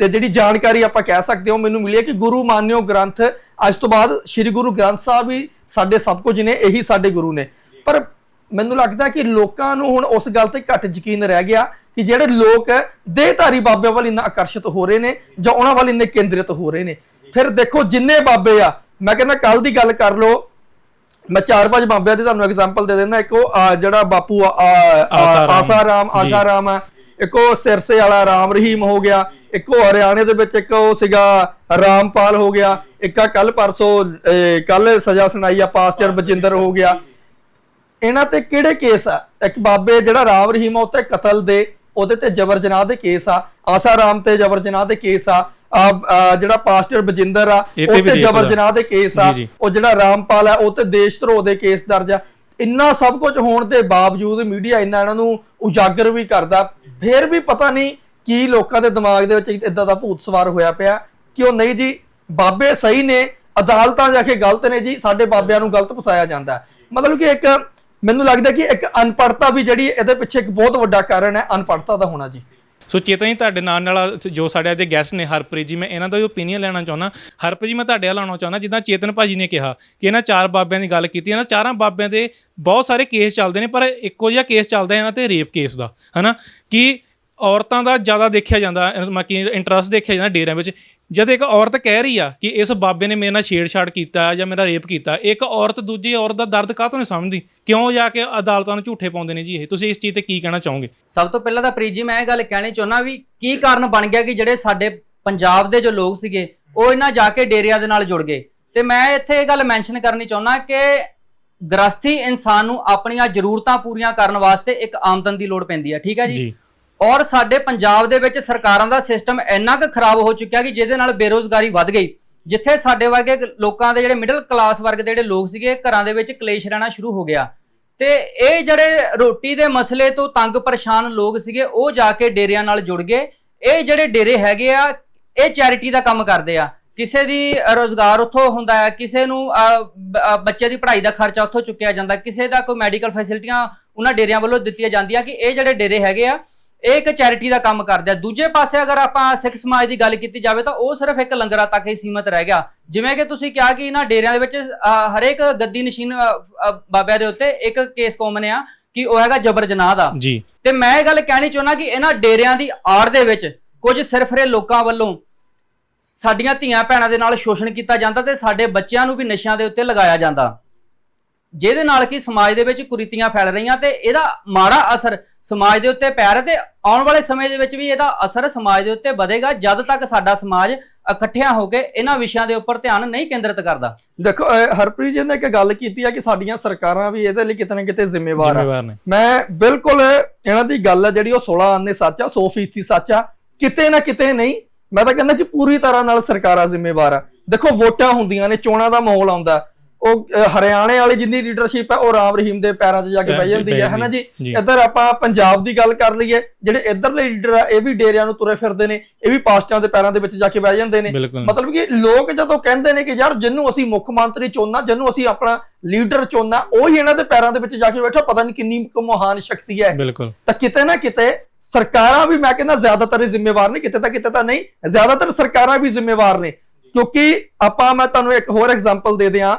ਤੇ ਜਿਹੜੀ ਜਾਣਕਾਰੀ ਆਪਾਂ ਕਹਿ ਸਕਦੇ ਹਾਂ ਮੈਨੂੰ ਮਿਲੀ ਹੈ ਕਿ ਗੁਰੂ ਮਾਨਿਓ ਗ੍ਰੰਥ ਅੱਜ ਤੋਂ ਬਾਅਦ ਸ੍ਰੀ ਗੁਰੂ ਗ੍ਰੰਥ ਸਾਹਿਬ ਵੀ ਸਾਡੇ ਸਭ ਕੁਝ ਨੇ, ਇਹੀ ਸਾਡੇ ਗੁਰੂ ਨੇ। ਪਰ ਮੈਨੂੰ ਲੱਗਦਾ ਕਿ ਲੋਕਾਂ ਨੂੰ ਹੁਣ ਉਸ ਗੱਲ ਤੇ ਘੱਟ ਯਕੀਨ ਰਹਿ ਗਿਆ ਕਿ ਜਿਹੜੇ ਲੋਕ ਦੇਹਧਾਰੀ ਬਾਬਿਆਂ ਵੱਲ ਇੰਨਾ ਆਕਰਸ਼ਿਤ ਹੋ ਰਹੇ ਨੇ ਜਾਂ ਉਹਨਾਂ ਵੱਲ ਇੰਨੇ ਕੇਂਦਰਿਤ ਹੋ ਰਹੇ ਨੇ। ਫਿਰ ਦੇਖੋ ਜਿੰਨੇ ਬਾਬੇ ਆ, ਮੈਂ ਕਹਿੰਦਾ ਕੱਲ ਦੀ ਗੱਲ ਕਰ ਲਓ ਮੈਂ ਚਾਰ ਪੰਜ ਬਾਬਿਆਂ ਦੀ ਤੁਹਾਨੂੰ ਐਗਜ਼ਾਮਪਲ ਦੇ ਦਿੰਦਾ ਇੱਕ ਉਹ ਜਿਹੜਾ ਬਾਪੂ ਆ, ਆ, ਆ,
ਆਸਾ ਰਾਮ।
ਆਸਾ ਰਾਮ
ਜੀ।
ਆਸ਼ਾ ਰਾਮ ਹੈ। ਇੱਕ ਉਹ ਸਿਰਸੇ ਵਾਲਾ ਰਾਮ ਰਹੀਮ ਹੋ ਗਿਆ ਇੱਕ ਉਹ ਹਰਿਆਣੇ ਦੇ ਵਿੱਚ ਇੱਕ ਉਹ ਸੀਗਾ ਰਾਮਪਾਲ ਹੋ ਗਿਆ ਇੱਕ ਆ ਕੱਲ ਪਰਸੋਂ ਕੱਲ ਸਜ਼ਾ ਸੁਣਾਈ ਆ ਪਾਸਟਰ ਬਜਿੰਦਰ ਹੋ ਗਿਆ। ਇਹਨਾਂ ਤੇ ਕਿਹੜੇ ਕੇਸ ਆ? ਇੱਕ ਬਾਬੇ ਜਿਹੜਾ ਰਾਮ ਰਹੀਮ ਆ ਉੱਤੇ ਕਤਲ ਦੇ ਉਹਦੇ ਤੇ ਜਬਰ ਜਨਾਹ ਦੇ ਕੇਸ ਆ। ਆਸਾ ਰਾਮ ਤੇ ਜਬਰ ਜਨਾਹ ਦੇ ਕੇਸ ਆ। ਜਿਹੜਾ ਪਾਸਟਰ ਬਜਿੰਦਰ ਆ ਉਹ ਤੇ ਜਬਰ। ਜਨਾਹ ਦੇ ਕੇਸ ਆ। ਉਹ ਜਿਹੜਾ ਰਾਮਪਾਲ ਆ ਉਹ ਤੇ ਦੇਸ਼ ਧਰੋਹ ਦੇ ਕੇਸ ਦਰਜ ਆ ਇੰਨਾ ਸਭ ਕੁਝ ਹੋਣ ਦੇ ਬਾਵਜੂਦ ਮੀਡੀਆ ਇੰਨਾ ਇਹਨਾਂ ਨੂੰ ਉਜਾਗਰ ਵੀ ਕਰਦਾ ਫੇਰ ਵੀ ਪਤਾ ਨਹੀਂ ਕੀ ਲੋਕਾਂ ਦੇ ਦਿਮਾਗ ਦੇ ਵਿੱਚ ਇਦਾਂ ਦਾ ਭੂਤ ਸਵਾਰ ਹੋਇਆ ਪਿਆ ਕਿ ਉਹ ਨਹੀਂ ਜੀ ਬਾਬੇ ਸਹੀ ਨੇ ਅਦਾਲਤਾਂ ਜਾ ਕੇ ਗਲਤ ਨੇ ਜੀ ਸਾਡੇ ਬਾਬਿਆਂ ਨੂੰ ਗਲਤ ਫਸਾਇਆ ਜਾਂਦਾ। ਮਤਲਬ ਕਿ ਇੱਕ ਮੈਨੂੰ ਲੱਗਦਾ ਕਿ ਇੱਕ ਅਨਪੜਤਾ ਵੀ ਜਿਹੜੀ ਇਹਦੇ ਪਿੱਛੇ ਇੱਕ ਬਹੁਤ ਵੱਡਾ ਕਾਰਨ ਹੈ ਅਨਪੜਤਾ ਦਾ ਹੋਣਾ ਜੀ
ਸੋ ਚੇਤਨ ਜੀ, ਤੁਹਾਡੇ ਨਾਲ ਨਾਲ ਜੋ ਸਾਡੇ ਅੱਜ ਗੈਸਟ ਨੇ ਹਰਪ੍ਰੀਤ ਜੀ, ਮੈਂ ਇਹਨਾਂ ਦਾ ਵੀ ਓਪੀਨੀਅਨ ਲੈਣਾ ਚਾਹੁੰਦਾ। ਹਰਪ੍ਰੀਤ ਜੀ, ਮੈਂ ਤੁਹਾਡੇ ਵੱਲ ਆਉਣਾ ਚਾਹੁੰਦਾ, ਜਿੱਦਾਂ ਚੇਤਨ ਭਾਜੀ ਨੇ ਕਿਹਾ ਕਿ ਇਹਨਾਂ ਚਾਰ ਬਾਬਿਆਂ ਦੀ ਗੱਲ ਕੀਤੀ, ਇਹਨਾਂ ਚਾਰਾਂ ਬਾਬਿਆਂ ਦੇ ਬਹੁਤ ਸਾਰੇ ਕੇਸ ਚੱਲਦੇ ਨੇ, ਪਰ ਇੱਕੋ ਜਿਹਾ ਕੇਸ ਚੱਲਦਾ ਇਹਨਾਂ ਤੇ ਰੇਪ ਕੇਸ ਦਾ, ਹਨਾ? ਕਿ ਔਰਤਾਂ ਦਾ ਜ਼ਿਆਦਾ ਦੇਖਿਆ ਜਾਂਦਾ, ਮਤਲਬ ਕਿ ਇੰਟਰਸਟ ਦੇਖਿਆ ਜਾਂਦਾ ਡੇਰਿਆਂ ਵਿੱਚ ਜਦ ਇੱਕ ਔਰਤ ਕਹਿ ਰਹੀ ਆ ਕਿ ਇਸ ਬਾਬੇ ਨੇ ਮੇਰੇ ਨਾਲ ਛੇੜਛਾੜ ਕੀਤਾ ਜਾਂ ਮੇਰਾ ਰੇਪ ਕੀਤਾ ਇੱਕ ਔਰਤ ਦੂਜੀ ਔਰਤ ਦਾ ਦਰਦ ਕਾਹਤੋਂ ਨਹੀਂ ਸਮਝਦੀ? ਕਿਉਂ ਜਾ ਕੇ ਅਦਾਲਤਾਂ ਨੂੰ ਝੂਠੇ ਪਾਉਂਦੇ ਨੇ ਜੀ ਇਹ? ਤੁਸੀਂ ਇਸ ਚੀਜ਼ ਤੇ ਕੀ ਕਹਿਣਾ ਚਾਹੋਗੇ?
ਸਭ ਤੋਂ ਪਹਿਲਾਂ ਤਾਂ ਪ੍ਰੀਤ ਜੀ ਮੈਂ ਇਹ ਗੱਲ ਕਹਿਣੀ ਚਾਹੁੰਦਾ ਵੀ ਕੀ ਕਾਰਨ ਬਣ ਗਿਆ ਕਿ ਜਿਹੜੇ ਸਾਡੇ ਪੰਜਾਬ ਦੇ ਜੋ ਲੋਕ ਸੀਗੇ ਉਹ ਇਹਨਾਂ ਜਾ ਕੇ ਡੇਰਿਆਂ ਦੇ ਨਾਲ ਜੁੜ ਗਏ? ਤੇ ਮੈਂ ਇੱਥੇ ਇਹ ਗੱਲ ਮੈਂਸ਼ਨ ਕਰਨੀ ਚਾਹੁੰਦਾ ਕਿ ਗ੍ਰਸਥੀ ਇਨਸਾਨ ਨੂੰ ਆਪਣੀਆਂ ਜ਼ਰੂਰਤਾਂ ਪੂਰੀਆਂ ਕਰਨ ਵਾਸਤੇ ਇੱਕ ਆਮਦਨ ਦੀ ਲੋੜ ਪੈਂਦੀ ਹੈ ਠੀਕ ਹੈ ਜੀ?
ਜੀ।
ਔਰ ਸਾਡੇ ਪੰਜਾਬ ਦੇ ਵਿੱਚ ਸਰਕਾਰਾਂ ਦਾ ਸਿਸਟਮ ਇੰਨਾ ਕੁ ਖਰਾਬ ਹੋ ਚੁੱਕਿਆ ਕਿ ਜਿਹਦੇ ਨਾਲ ਬੇਰੋਜ਼ਗਾਰੀ ਵੱਧ ਗਈ। ਜਿੱਥੇ ਸਾਡੇ ਵਰਗੇ ਲੋਕਾਂ ਦੇ ਜਿਹੜੇ ਮਿਡਲ ਕਲਾਸ ਵਰਗ ਦੇ ਜਿਹੜੇ ਲੋਕ ਸੀਗੇ, ਘਰਾਂ ਦੇ ਵਿੱਚ ਕਲੇਸ਼ ਰਹਿਣਾ ਸ਼ੁਰੂ ਹੋ ਗਿਆ। ਤੇ ਇਹ ਜਿਹੜੇ ਰੋਟੀ ਦੇ ਮਸਲੇ ਤੋਂ ਤੰਗ ਪਰੇਸ਼ਾਨ ਲੋਕ ਸੀਗੇ, ਉਹ ਜਾ ਕੇ ਡੇਰਿਆਂ ਨਾਲ ਜੁੜ ਗਏ। ਇਹ ਜਿਹੜੇ ਡੇਰੇ ਹੈਗੇ ਆ, ਇਹ ਚੈਰਿਟੀ ਦਾ ਕੰਮ ਕਰਦੇ ਆ। ਕਿਸੇ ਦੀ ਰੋਜ਼ਗਾਰ ਉੱਥੋਂ ਹੁੰਦਾ ਹੈ, ਕਿਸੇ ਨੂੰ ਬੱਚੇ ਦੀ ਪੜ੍ਹਾਈ ਦਾ ਖਰਚਾ ਉੱਥੋਂ ਚੁੱਕਿਆ ਜਾਂਦਾ। ਕਿਸੇ ਦਾ ਕੋਈ ਮੈਡੀਕਲ ਫੈਸਿਲਿਟੀਆਂ ਉਹਨਾਂ ਡੇਰਿਆਂ ਵੱਲੋਂ ਦਿੱਤੀਆਂ ਜਾਂਦੀਆਂ ਕਿ ਇਹ ਜਿਹੜੇ ਡੇਰੇ ਹੈਗੇ ਆ ਇਹ ਇੱਕ ਚੈਰਿਟੀ ਦਾ ਕੰਮ ਕਰਦੇ ਦੂਜੇ ਪਾਸੇ ਅਗਰ ਆਪਾਂ ਸਿੱਖ ਸਮਾਜ ਦੀ ਗੱਲ ਕੀਤੀ ਜਾਵੇ ਤਾਂ ਉਹ ਸਿਰਫ ਇੱਕ ਲੰਗਰਾਂ ਤੱਕ ਹੀ ਸੀਮਤ ਰਹਿ ਗਿਆ। ਜਿਵੇਂ ਕਿ ਤੁਸੀਂ ਕਿਹਾ ਕਿ ਇਹਨਾਂ ਡੇਰਿਆਂ ਦੇ ਵਿੱਚ ਹਰੇਕ ਗੱਦੀ ਨਸ਼ੀਨ ਬਾਬਿਆਂ ਦੇ ਉੱਤੇ ਇੱਕ ਕੇਸ ਕਾਮਨ ਆ ਕਿ ਉਹ ਹੈਗਾ ਜਬਰ ਜਨਾਹ ਦਾ।
ਜੀ।
ਤੇ ਮੈਂ ਇਹ ਗੱਲ ਕਹਿਣੀ ਚਾਹੁੰਦਾ ਕਿ ਇਹਨਾਂ ਡੇਰਿਆਂ ਦੀ ਆੜ ਦੇ ਵਿੱਚ ਕੁਝ ਸਿਰਫਰੇ ਲੋਕਾਂ ਵੱਲੋਂ ਸਾਡੀਆਂ ਧੀਆਂ ਭੈਣਾਂ ਦੇ ਨਾਲ ਸ਼ੋਸ਼ਣ ਕੀਤਾ ਜਾਂਦਾ ਤੇ ਸਾਡੇ ਬੱਚਿਆਂ ਨੂੰ ਵੀ ਨਸ਼ਿਆਂ ਦੇ ਉੱਤੇ ਲਗਾਇਆ ਜਾਂਦਾ। ਜਿਹਦੇ ਨਾਲ ਕਿ ਸਮਾਜ ਦੇ ਵਿੱਚ ਕੁਰੀਤੀਆਂ ਫੈਲ ਰਹੀਆਂ ਤੇ ਇਹਦਾ ਮਾੜਾ ਅਸਰ ਸਮਾਜ ਦੇ ਉੱਤੇ ਪੈ ਰਿਹਾ ਤੇ ਆਉਣ ਵਾਲੇ ਸਮੇਂ ਦੇ ਵਿੱਚ ਵੀ ਇਹਦਾ ਅਸਰ ਸਮਾਜ ਦੇ ਉੱਤੇ ਵਧੇਗਾ ਜਦ ਤੱਕ ਸਾਡਾ ਸਮਾਜ ਇਕੱਠਿਆਂ ਹੋ ਕੇ ਇਹਨਾਂ ਵਿਸ਼ਿਆਂ ਦੇ ਉੱਪਰ ਧਿਆਨ ਨਹੀਂ ਕੇਂਦਰਿਤ ਕਰਦਾ।
ਦੇਖੋ ਹਰਪ੍ਰੀਤ ਜੀ ਨੇ ਇੱਕ ਗੱਲ ਕੀਤੀ ਆ ਕਿ ਸਾਡੀਆਂ ਸਰਕਾਰਾਂ ਵੀ ਇਹਦੇ ਲਈ ਕਿਤੇ ਨਾ ਕਿਤੇ ਜ਼ਿੰਮੇਵਾਰ ਆ। ਮੈਂ ਬਿਲਕੁਲ ਇਹਨਾਂ ਦੀ ਗੱਲ ਹੈ ਜਿਹੜੀ ਉਹ 16 ਆਨੇ ਸੱਚ ਆ 100% ਸੱਚ ਆ ਕਿਤੇ ਨਾ ਕਿਤੇ ਨਹੀਂ ਮੈਂ ਤਾਂ ਕਹਿੰਦਾ ਕਿ ਪੂਰੀ ਤਰ੍ਹਾਂ ਨਾਲ ਸਰਕਾਰਾਂ ਜ਼ਿੰਮੇਵਾਰ ਆ। ਦੇਖੋ ਵੋਟਾਂ ਹੁੰਦੀਆਂ ਨੇ ਚੋਣਾਂ ਦਾ ਮਾਹੌਲ ਆਉਂਦਾ। ਉਹ ਹਰਿਆਣੇ ਵਾਲੀ ਜਿੰਨੀ ਲੀਡਰਸ਼ਿਪ ਹੈ ਉਹ ਰਾਮ ਰਹੀਮ ਦੇ ਪੈਰਾਂ 'ਚ ਜਾ ਕੇ ਬਹਿ ਜਾਂਦੀ ਹੈ ਹਨਾ ਜੀ? ਇੱਧਰ ਆਪਾਂ ਪੰਜਾਬ ਦੀ ਗੱਲ ਕਰ ਲਈਏ ਜਿਹੜੇ ਇੱਧਰਲੇ ਲੀਡਰ ਆ ਇਹ ਵੀ ਡੇਰਿਆਂ ਨੂੰ ਤੁਰੇ ਫਿਰਦੇ ਨੇ ਇਹ ਵੀ ਪਾਸਟਾਂ ਦੇ ਪੈਰਾਂ ਦੇ ਵਿੱਚ ਜਾ ਕੇ ਬਹਿ ਜਾਂਦੇ ਨੇ। ਮਤਲਬ ਕਿ ਲੋਕ ਜਦੋਂ ਕਹਿੰਦੇ ਨੇ ਕਿ ਯਾਰ ਜਿਹਨੂੰ ਅਸੀਂ ਮੁੱਖ ਮੰਤਰੀ ਚੁਣਨਾ ਜਿਹਨੂੰ ਅਸੀਂ ਆਪਣਾ ਲੀਡਰ ਚੁਣਨਾ ਉਹ ਹੀ ਇਹਨਾਂ ਦੇ ਪੈਰਾਂ ਦੇ ਵਿੱਚ ਜਾ ਕੇ ਬੈਠਾ ਪਤਾ ਨਹੀਂ ਕਿੰਨੀ ਮਹਾਨ ਸ਼ਕਤੀ ਹੈ। ਤਾਂ ਕਿਤੇ ਨਾ ਕਿਤੇ ਸਰਕਾਰਾਂ ਵੀ ਮੈਂ ਕਹਿੰਦਾ ਜ਼ਿਆਦਾਤਰ ਜ਼ਿੰਮੇਵਾਰ ਨੇ ਕਿਤੇ ਤਾਂ ਕਿਤੇ ਤਾਂ ਨਹੀਂ ਜ਼ਿਆਦਾਤਰ ਸਰਕਾਰਾਂ ਵੀ ਜ਼ਿੰਮੇਵਾਰ ਨੇ। ਕਿਉਂਕਿ ਆਪਾਂ ਮੈਂ ਤੁਹਾਨੂੰ ਇੱਕ ਹੋਰ ਐਗਜ਼ਾਮਪਲ ਦੇ ਦਿਆਂ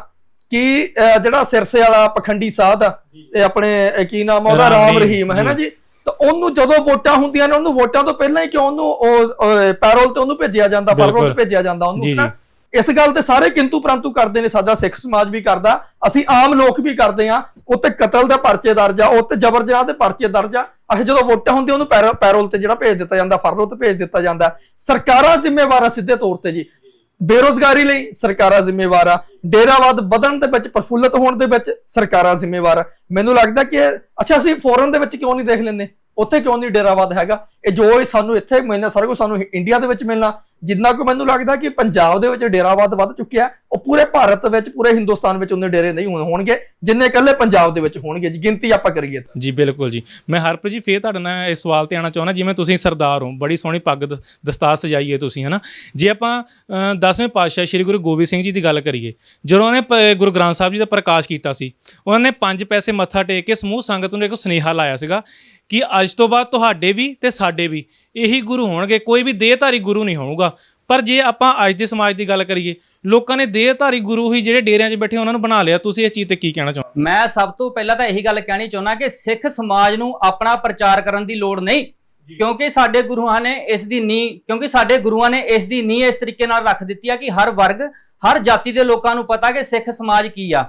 ਕਿ ਜਿਹੜਾ ਸਿਰਸੇ ਵਾਲਾ ਪਖੰਡੀ ਸਾਧ ਆ ਇਹ ਆਪਣੇ ਕੀ ਨਾਮ ਉਹਦਾ
ਰਾਮ ਰਹੀਮ,
ਹੈ ਨਾ
ਜੀ।
ਤਾਂ ਉਹਨੂੰ ਜਦੋਂ ਵੋਟਾਂ ਹੁੰਦੀਆਂ ਨੇ ਉਹਨੂੰ ਵੋਟਾਂ ਤੋਂ ਪਹਿਲਾਂ ਹੀ ਕਿਉਂ ਉਹਨੂੰ ਉਹ ਪੈਰੋਲ ਤੇ ਉਹਨੂੰ ਭੇਜਿਆ ਜਾਂਦਾ ਫਰਵਲ
ਬਿਲਕੁਲ।
ਤੇ ਭੇਜਿਆ ਜਾਂਦਾ ਉਹਨੂੰ। ਨਾ ਇਸ ਗੱਲ ਤੇ ਸਾਰੇ ਕਿੰਤੂ ਪ੍ਰੰਤੂ ਕਰਦੇ ਨੇ ਸਾਡਾ ਸਿੱਖ ਸਮਾਜ ਵੀ ਕਰਦਾ ਅਸੀਂ ਆਮ ਲੋਕ ਵੀ ਕਰਦੇ ਆ ਉੱਤੇ ਕਤਲ ਦਾ ਪਰਚੇ ਦਰਜ ਆ ਉੱਤੇ ਜਬਰ ਜਨਾਹ ਦੇ ਪਰਚੇ ਦਰਜ ਆ ਅਸੀਂ ਜਦੋਂ ਵੋਟਾਂ ਹੁੰਦੀਆਂ ਉਹਨੂੰ ਪੈਰੋ- ਪੈਰੋਲ ਤੇ ਜਿਹੜਾ ਭੇਜ ਦਿੱਤਾ ਜਾਂਦਾ ਫਰਵਲ ਤੇ ਭੇਜ ਦਿੱਤਾ ਜਾਂਦਾ ਸਰਕਾਰਾਂ ਜ਼ਿੰਮੇਵਾਰ ਆ ਸਿੱਧੇ ਤੌਰ ਤੇ ਜੀ ਬੇਰੋਜ਼ਗਾਰੀ ਲਈ ਸਰਕਾਰਾਂ ਜ਼ਿੰਮੇਵਾਰ ਆ। ਡੇਰਾਵਾਦ ਵਧਣ ਦੇ ਵਿੱਚ, ਪ੍ਰਫੁੱਲਤ ਹੋਣ ਦੇ ਵਿੱਚ ਸਰਕਾਰਾਂ ਜ਼ਿੰਮੇਵਾਰ ਆ। ਮੈਨੂੰ ਲੱਗਦਾ ਕਿ ਅੱਛਾ, ਅਸੀਂ ਫੋਰਨ ਦੇ ਵਿੱਚ ਕਿਉਂ ਨਹੀਂ ਦੇਖ ਲੈਂਦੇ? ਉੱਥੇ ਕਿਉਂ ਨਹੀਂ ਡੇਰਾਵਾਦ ਹੈਗਾ? ਇਹ ਜੋ ਸਾਨੂੰ ਇੱਥੇ ਮਿਲਣਾ, ਸਾਰਾ ਕੁਝ ਸਾਨੂੰ ਇੰਡੀਆ ਦੇ ਵਿੱਚ ਮਿਲਣਾ। ਜਿੰਨਾ ਕੁ ਮੈਨੂੰ ਲੱਗਦਾ ਕਿ ਪੰਜਾਬ ਦੇ ਵਿੱਚ ਡੇਰਾਵਾਦ ਵੱਧ ਚੁੱਕਿਆ ਉਹ ਪੂਰੇ ਭਾਰਤ ਵਿੱਚ, ਪੂਰੇ ਹਿੰਦੁਸਤਾਨ ਵਿੱਚ ਉਹਨੇ ਡੇਰੇ ਨਹੀਂ ਹੋਣਗੇ, ਜਿੰਨੇ ਇਕੱਲੇ ਪੰਜਾਬ ਦੇ ਵਿੱਚ ਹੋਣਗੇ, ਜੀ, ਗਿਣਤੀ ਆਪਾਂ ਕਰੀਏ ਤਾਂ।
ਜੀ, ਬਿਲਕੁਲ ਜੀ। ਮੈਂ ਹਰਪ੍ਰੀਤ ਜੀ, ਫੇਰ ਤੁਹਾਡੇ ਨਾਲ ਇਸ ਸਵਾਲ ਤੇ ਆਣਾ ਚਾਹੁੰਦਾ, ਜਿਵੇਂ ਤੁਸੀਂ ਸਰਦਾਰ ਹੋ, ਬੜੀ ਸੋਹਣੀ ਪੱਗ ਦਸਤਾਰ ਸਜਾਈ ਹੈ ਤੁਸੀਂ, ਹਨਾ? ਜੇ ਆਪਾਂ 10ਵੇਂ ਪਾਤਸ਼ਾਹ ਸ੍ਰੀ ਗੁਰੂ ਗੋਬਿੰਦ ਸਿੰਘ ਜੀ ਦੀ ਗੱਲ ਕਰੀਏ, ਜਦੋਂ ਉਹਨੇ ਗੁਰੂ ਗ੍ਰੰਥ ਸਾਹਿਬ ਜੀ ਦਾ ਪ੍ਰਕਾਸ਼ ਕੀਤਾ ਸੀ, ਉਹਨਾਂ ਨੇ ਪੰਜ ਪੈਸੇ ਮੱਥਾ ਟੇਕ ਕੇ ਸਮੂਹ ਸੰਗਤ ਨੂੰ ਇੱਕ ਸੁਨੇਹਾ ਲਾਇਆ ਸੀਗਾ ਕਿ ਅੱਜ ਤੋਂ ਬਾਅਦ ਤੁਹਾਡੇ ਵੀ ਤੇ ਸਾਡੇ ਵੀ ਇਹੀ ਗੁਰੂ ਹੋਣਗੇ, ਕੋਈ ਵੀ ਦੇਹਧਾਰੀ ਗੁਰੂ ਨਹੀਂ ਹੋਊਗਾ। ਪਰ ਜੇ ਆਪਾਂ ਅੱਜ ਦੇ ਸਮਾਜ ਦੀ ਗੱਲ ਕਰੀਏ ਲੋਕਾਂ ਨੇ ਦੇਹਧਾਰੀ ਗੁਰੂ ਹੀ ਜਿਹੜੇ ਡੇਰਿਆਂ 'ਚ ਬੈਠੇ ਉਹਨਾਂ ਨੂੰ ਬਣਾ ਲਿਆ। ਤੁਸੀਂ ਇਸ ਚੀਜ਼ ਤੇ ਕੀ ਕਹਿਣਾ ਚਾਹੁੰਦੇ
ਮੈਂ ਸਭ ਤੋਂ ਪਹਿਲਾਂ ਤਾਂ ਇਹੀ ਗੱਲ ਕਹਿਣੀ ਚਾਹੁੰਦਾ ਕਿ ਸਿੱਖ ਸਮਾਜ ਨੂੰ ਆਪਣਾ ਪ੍ਰਚਾਰ ਕਰਨ ਦੀ ਲੋੜ ਨਹੀਂ ਕਿਉਂਕਿ ਸਾਡੇ ਗੁਰੂਆਂ ਨੇ ਇਸ ਦੀ ਨੀ ਕਿਉਂਕਿ ਸਾਡੇ ਗੁਰੂਆਂ ਨੇ ਇਸ ਦੀ ਨੀ ਇਸ ਤਰੀਕੇ ਨਾਲ ਰੱਖ ਦਿੱਤੀ ਆ ਕਿ ਹਰ ਵਰਗ ਹਰ ਜਾਤੀ ਦੇ ਲੋਕਾਂ ਨੂੰ ਪਤਾ ਕਿ ਸਿੱਖ ਸਮਾਜ ਕੀ ਆ।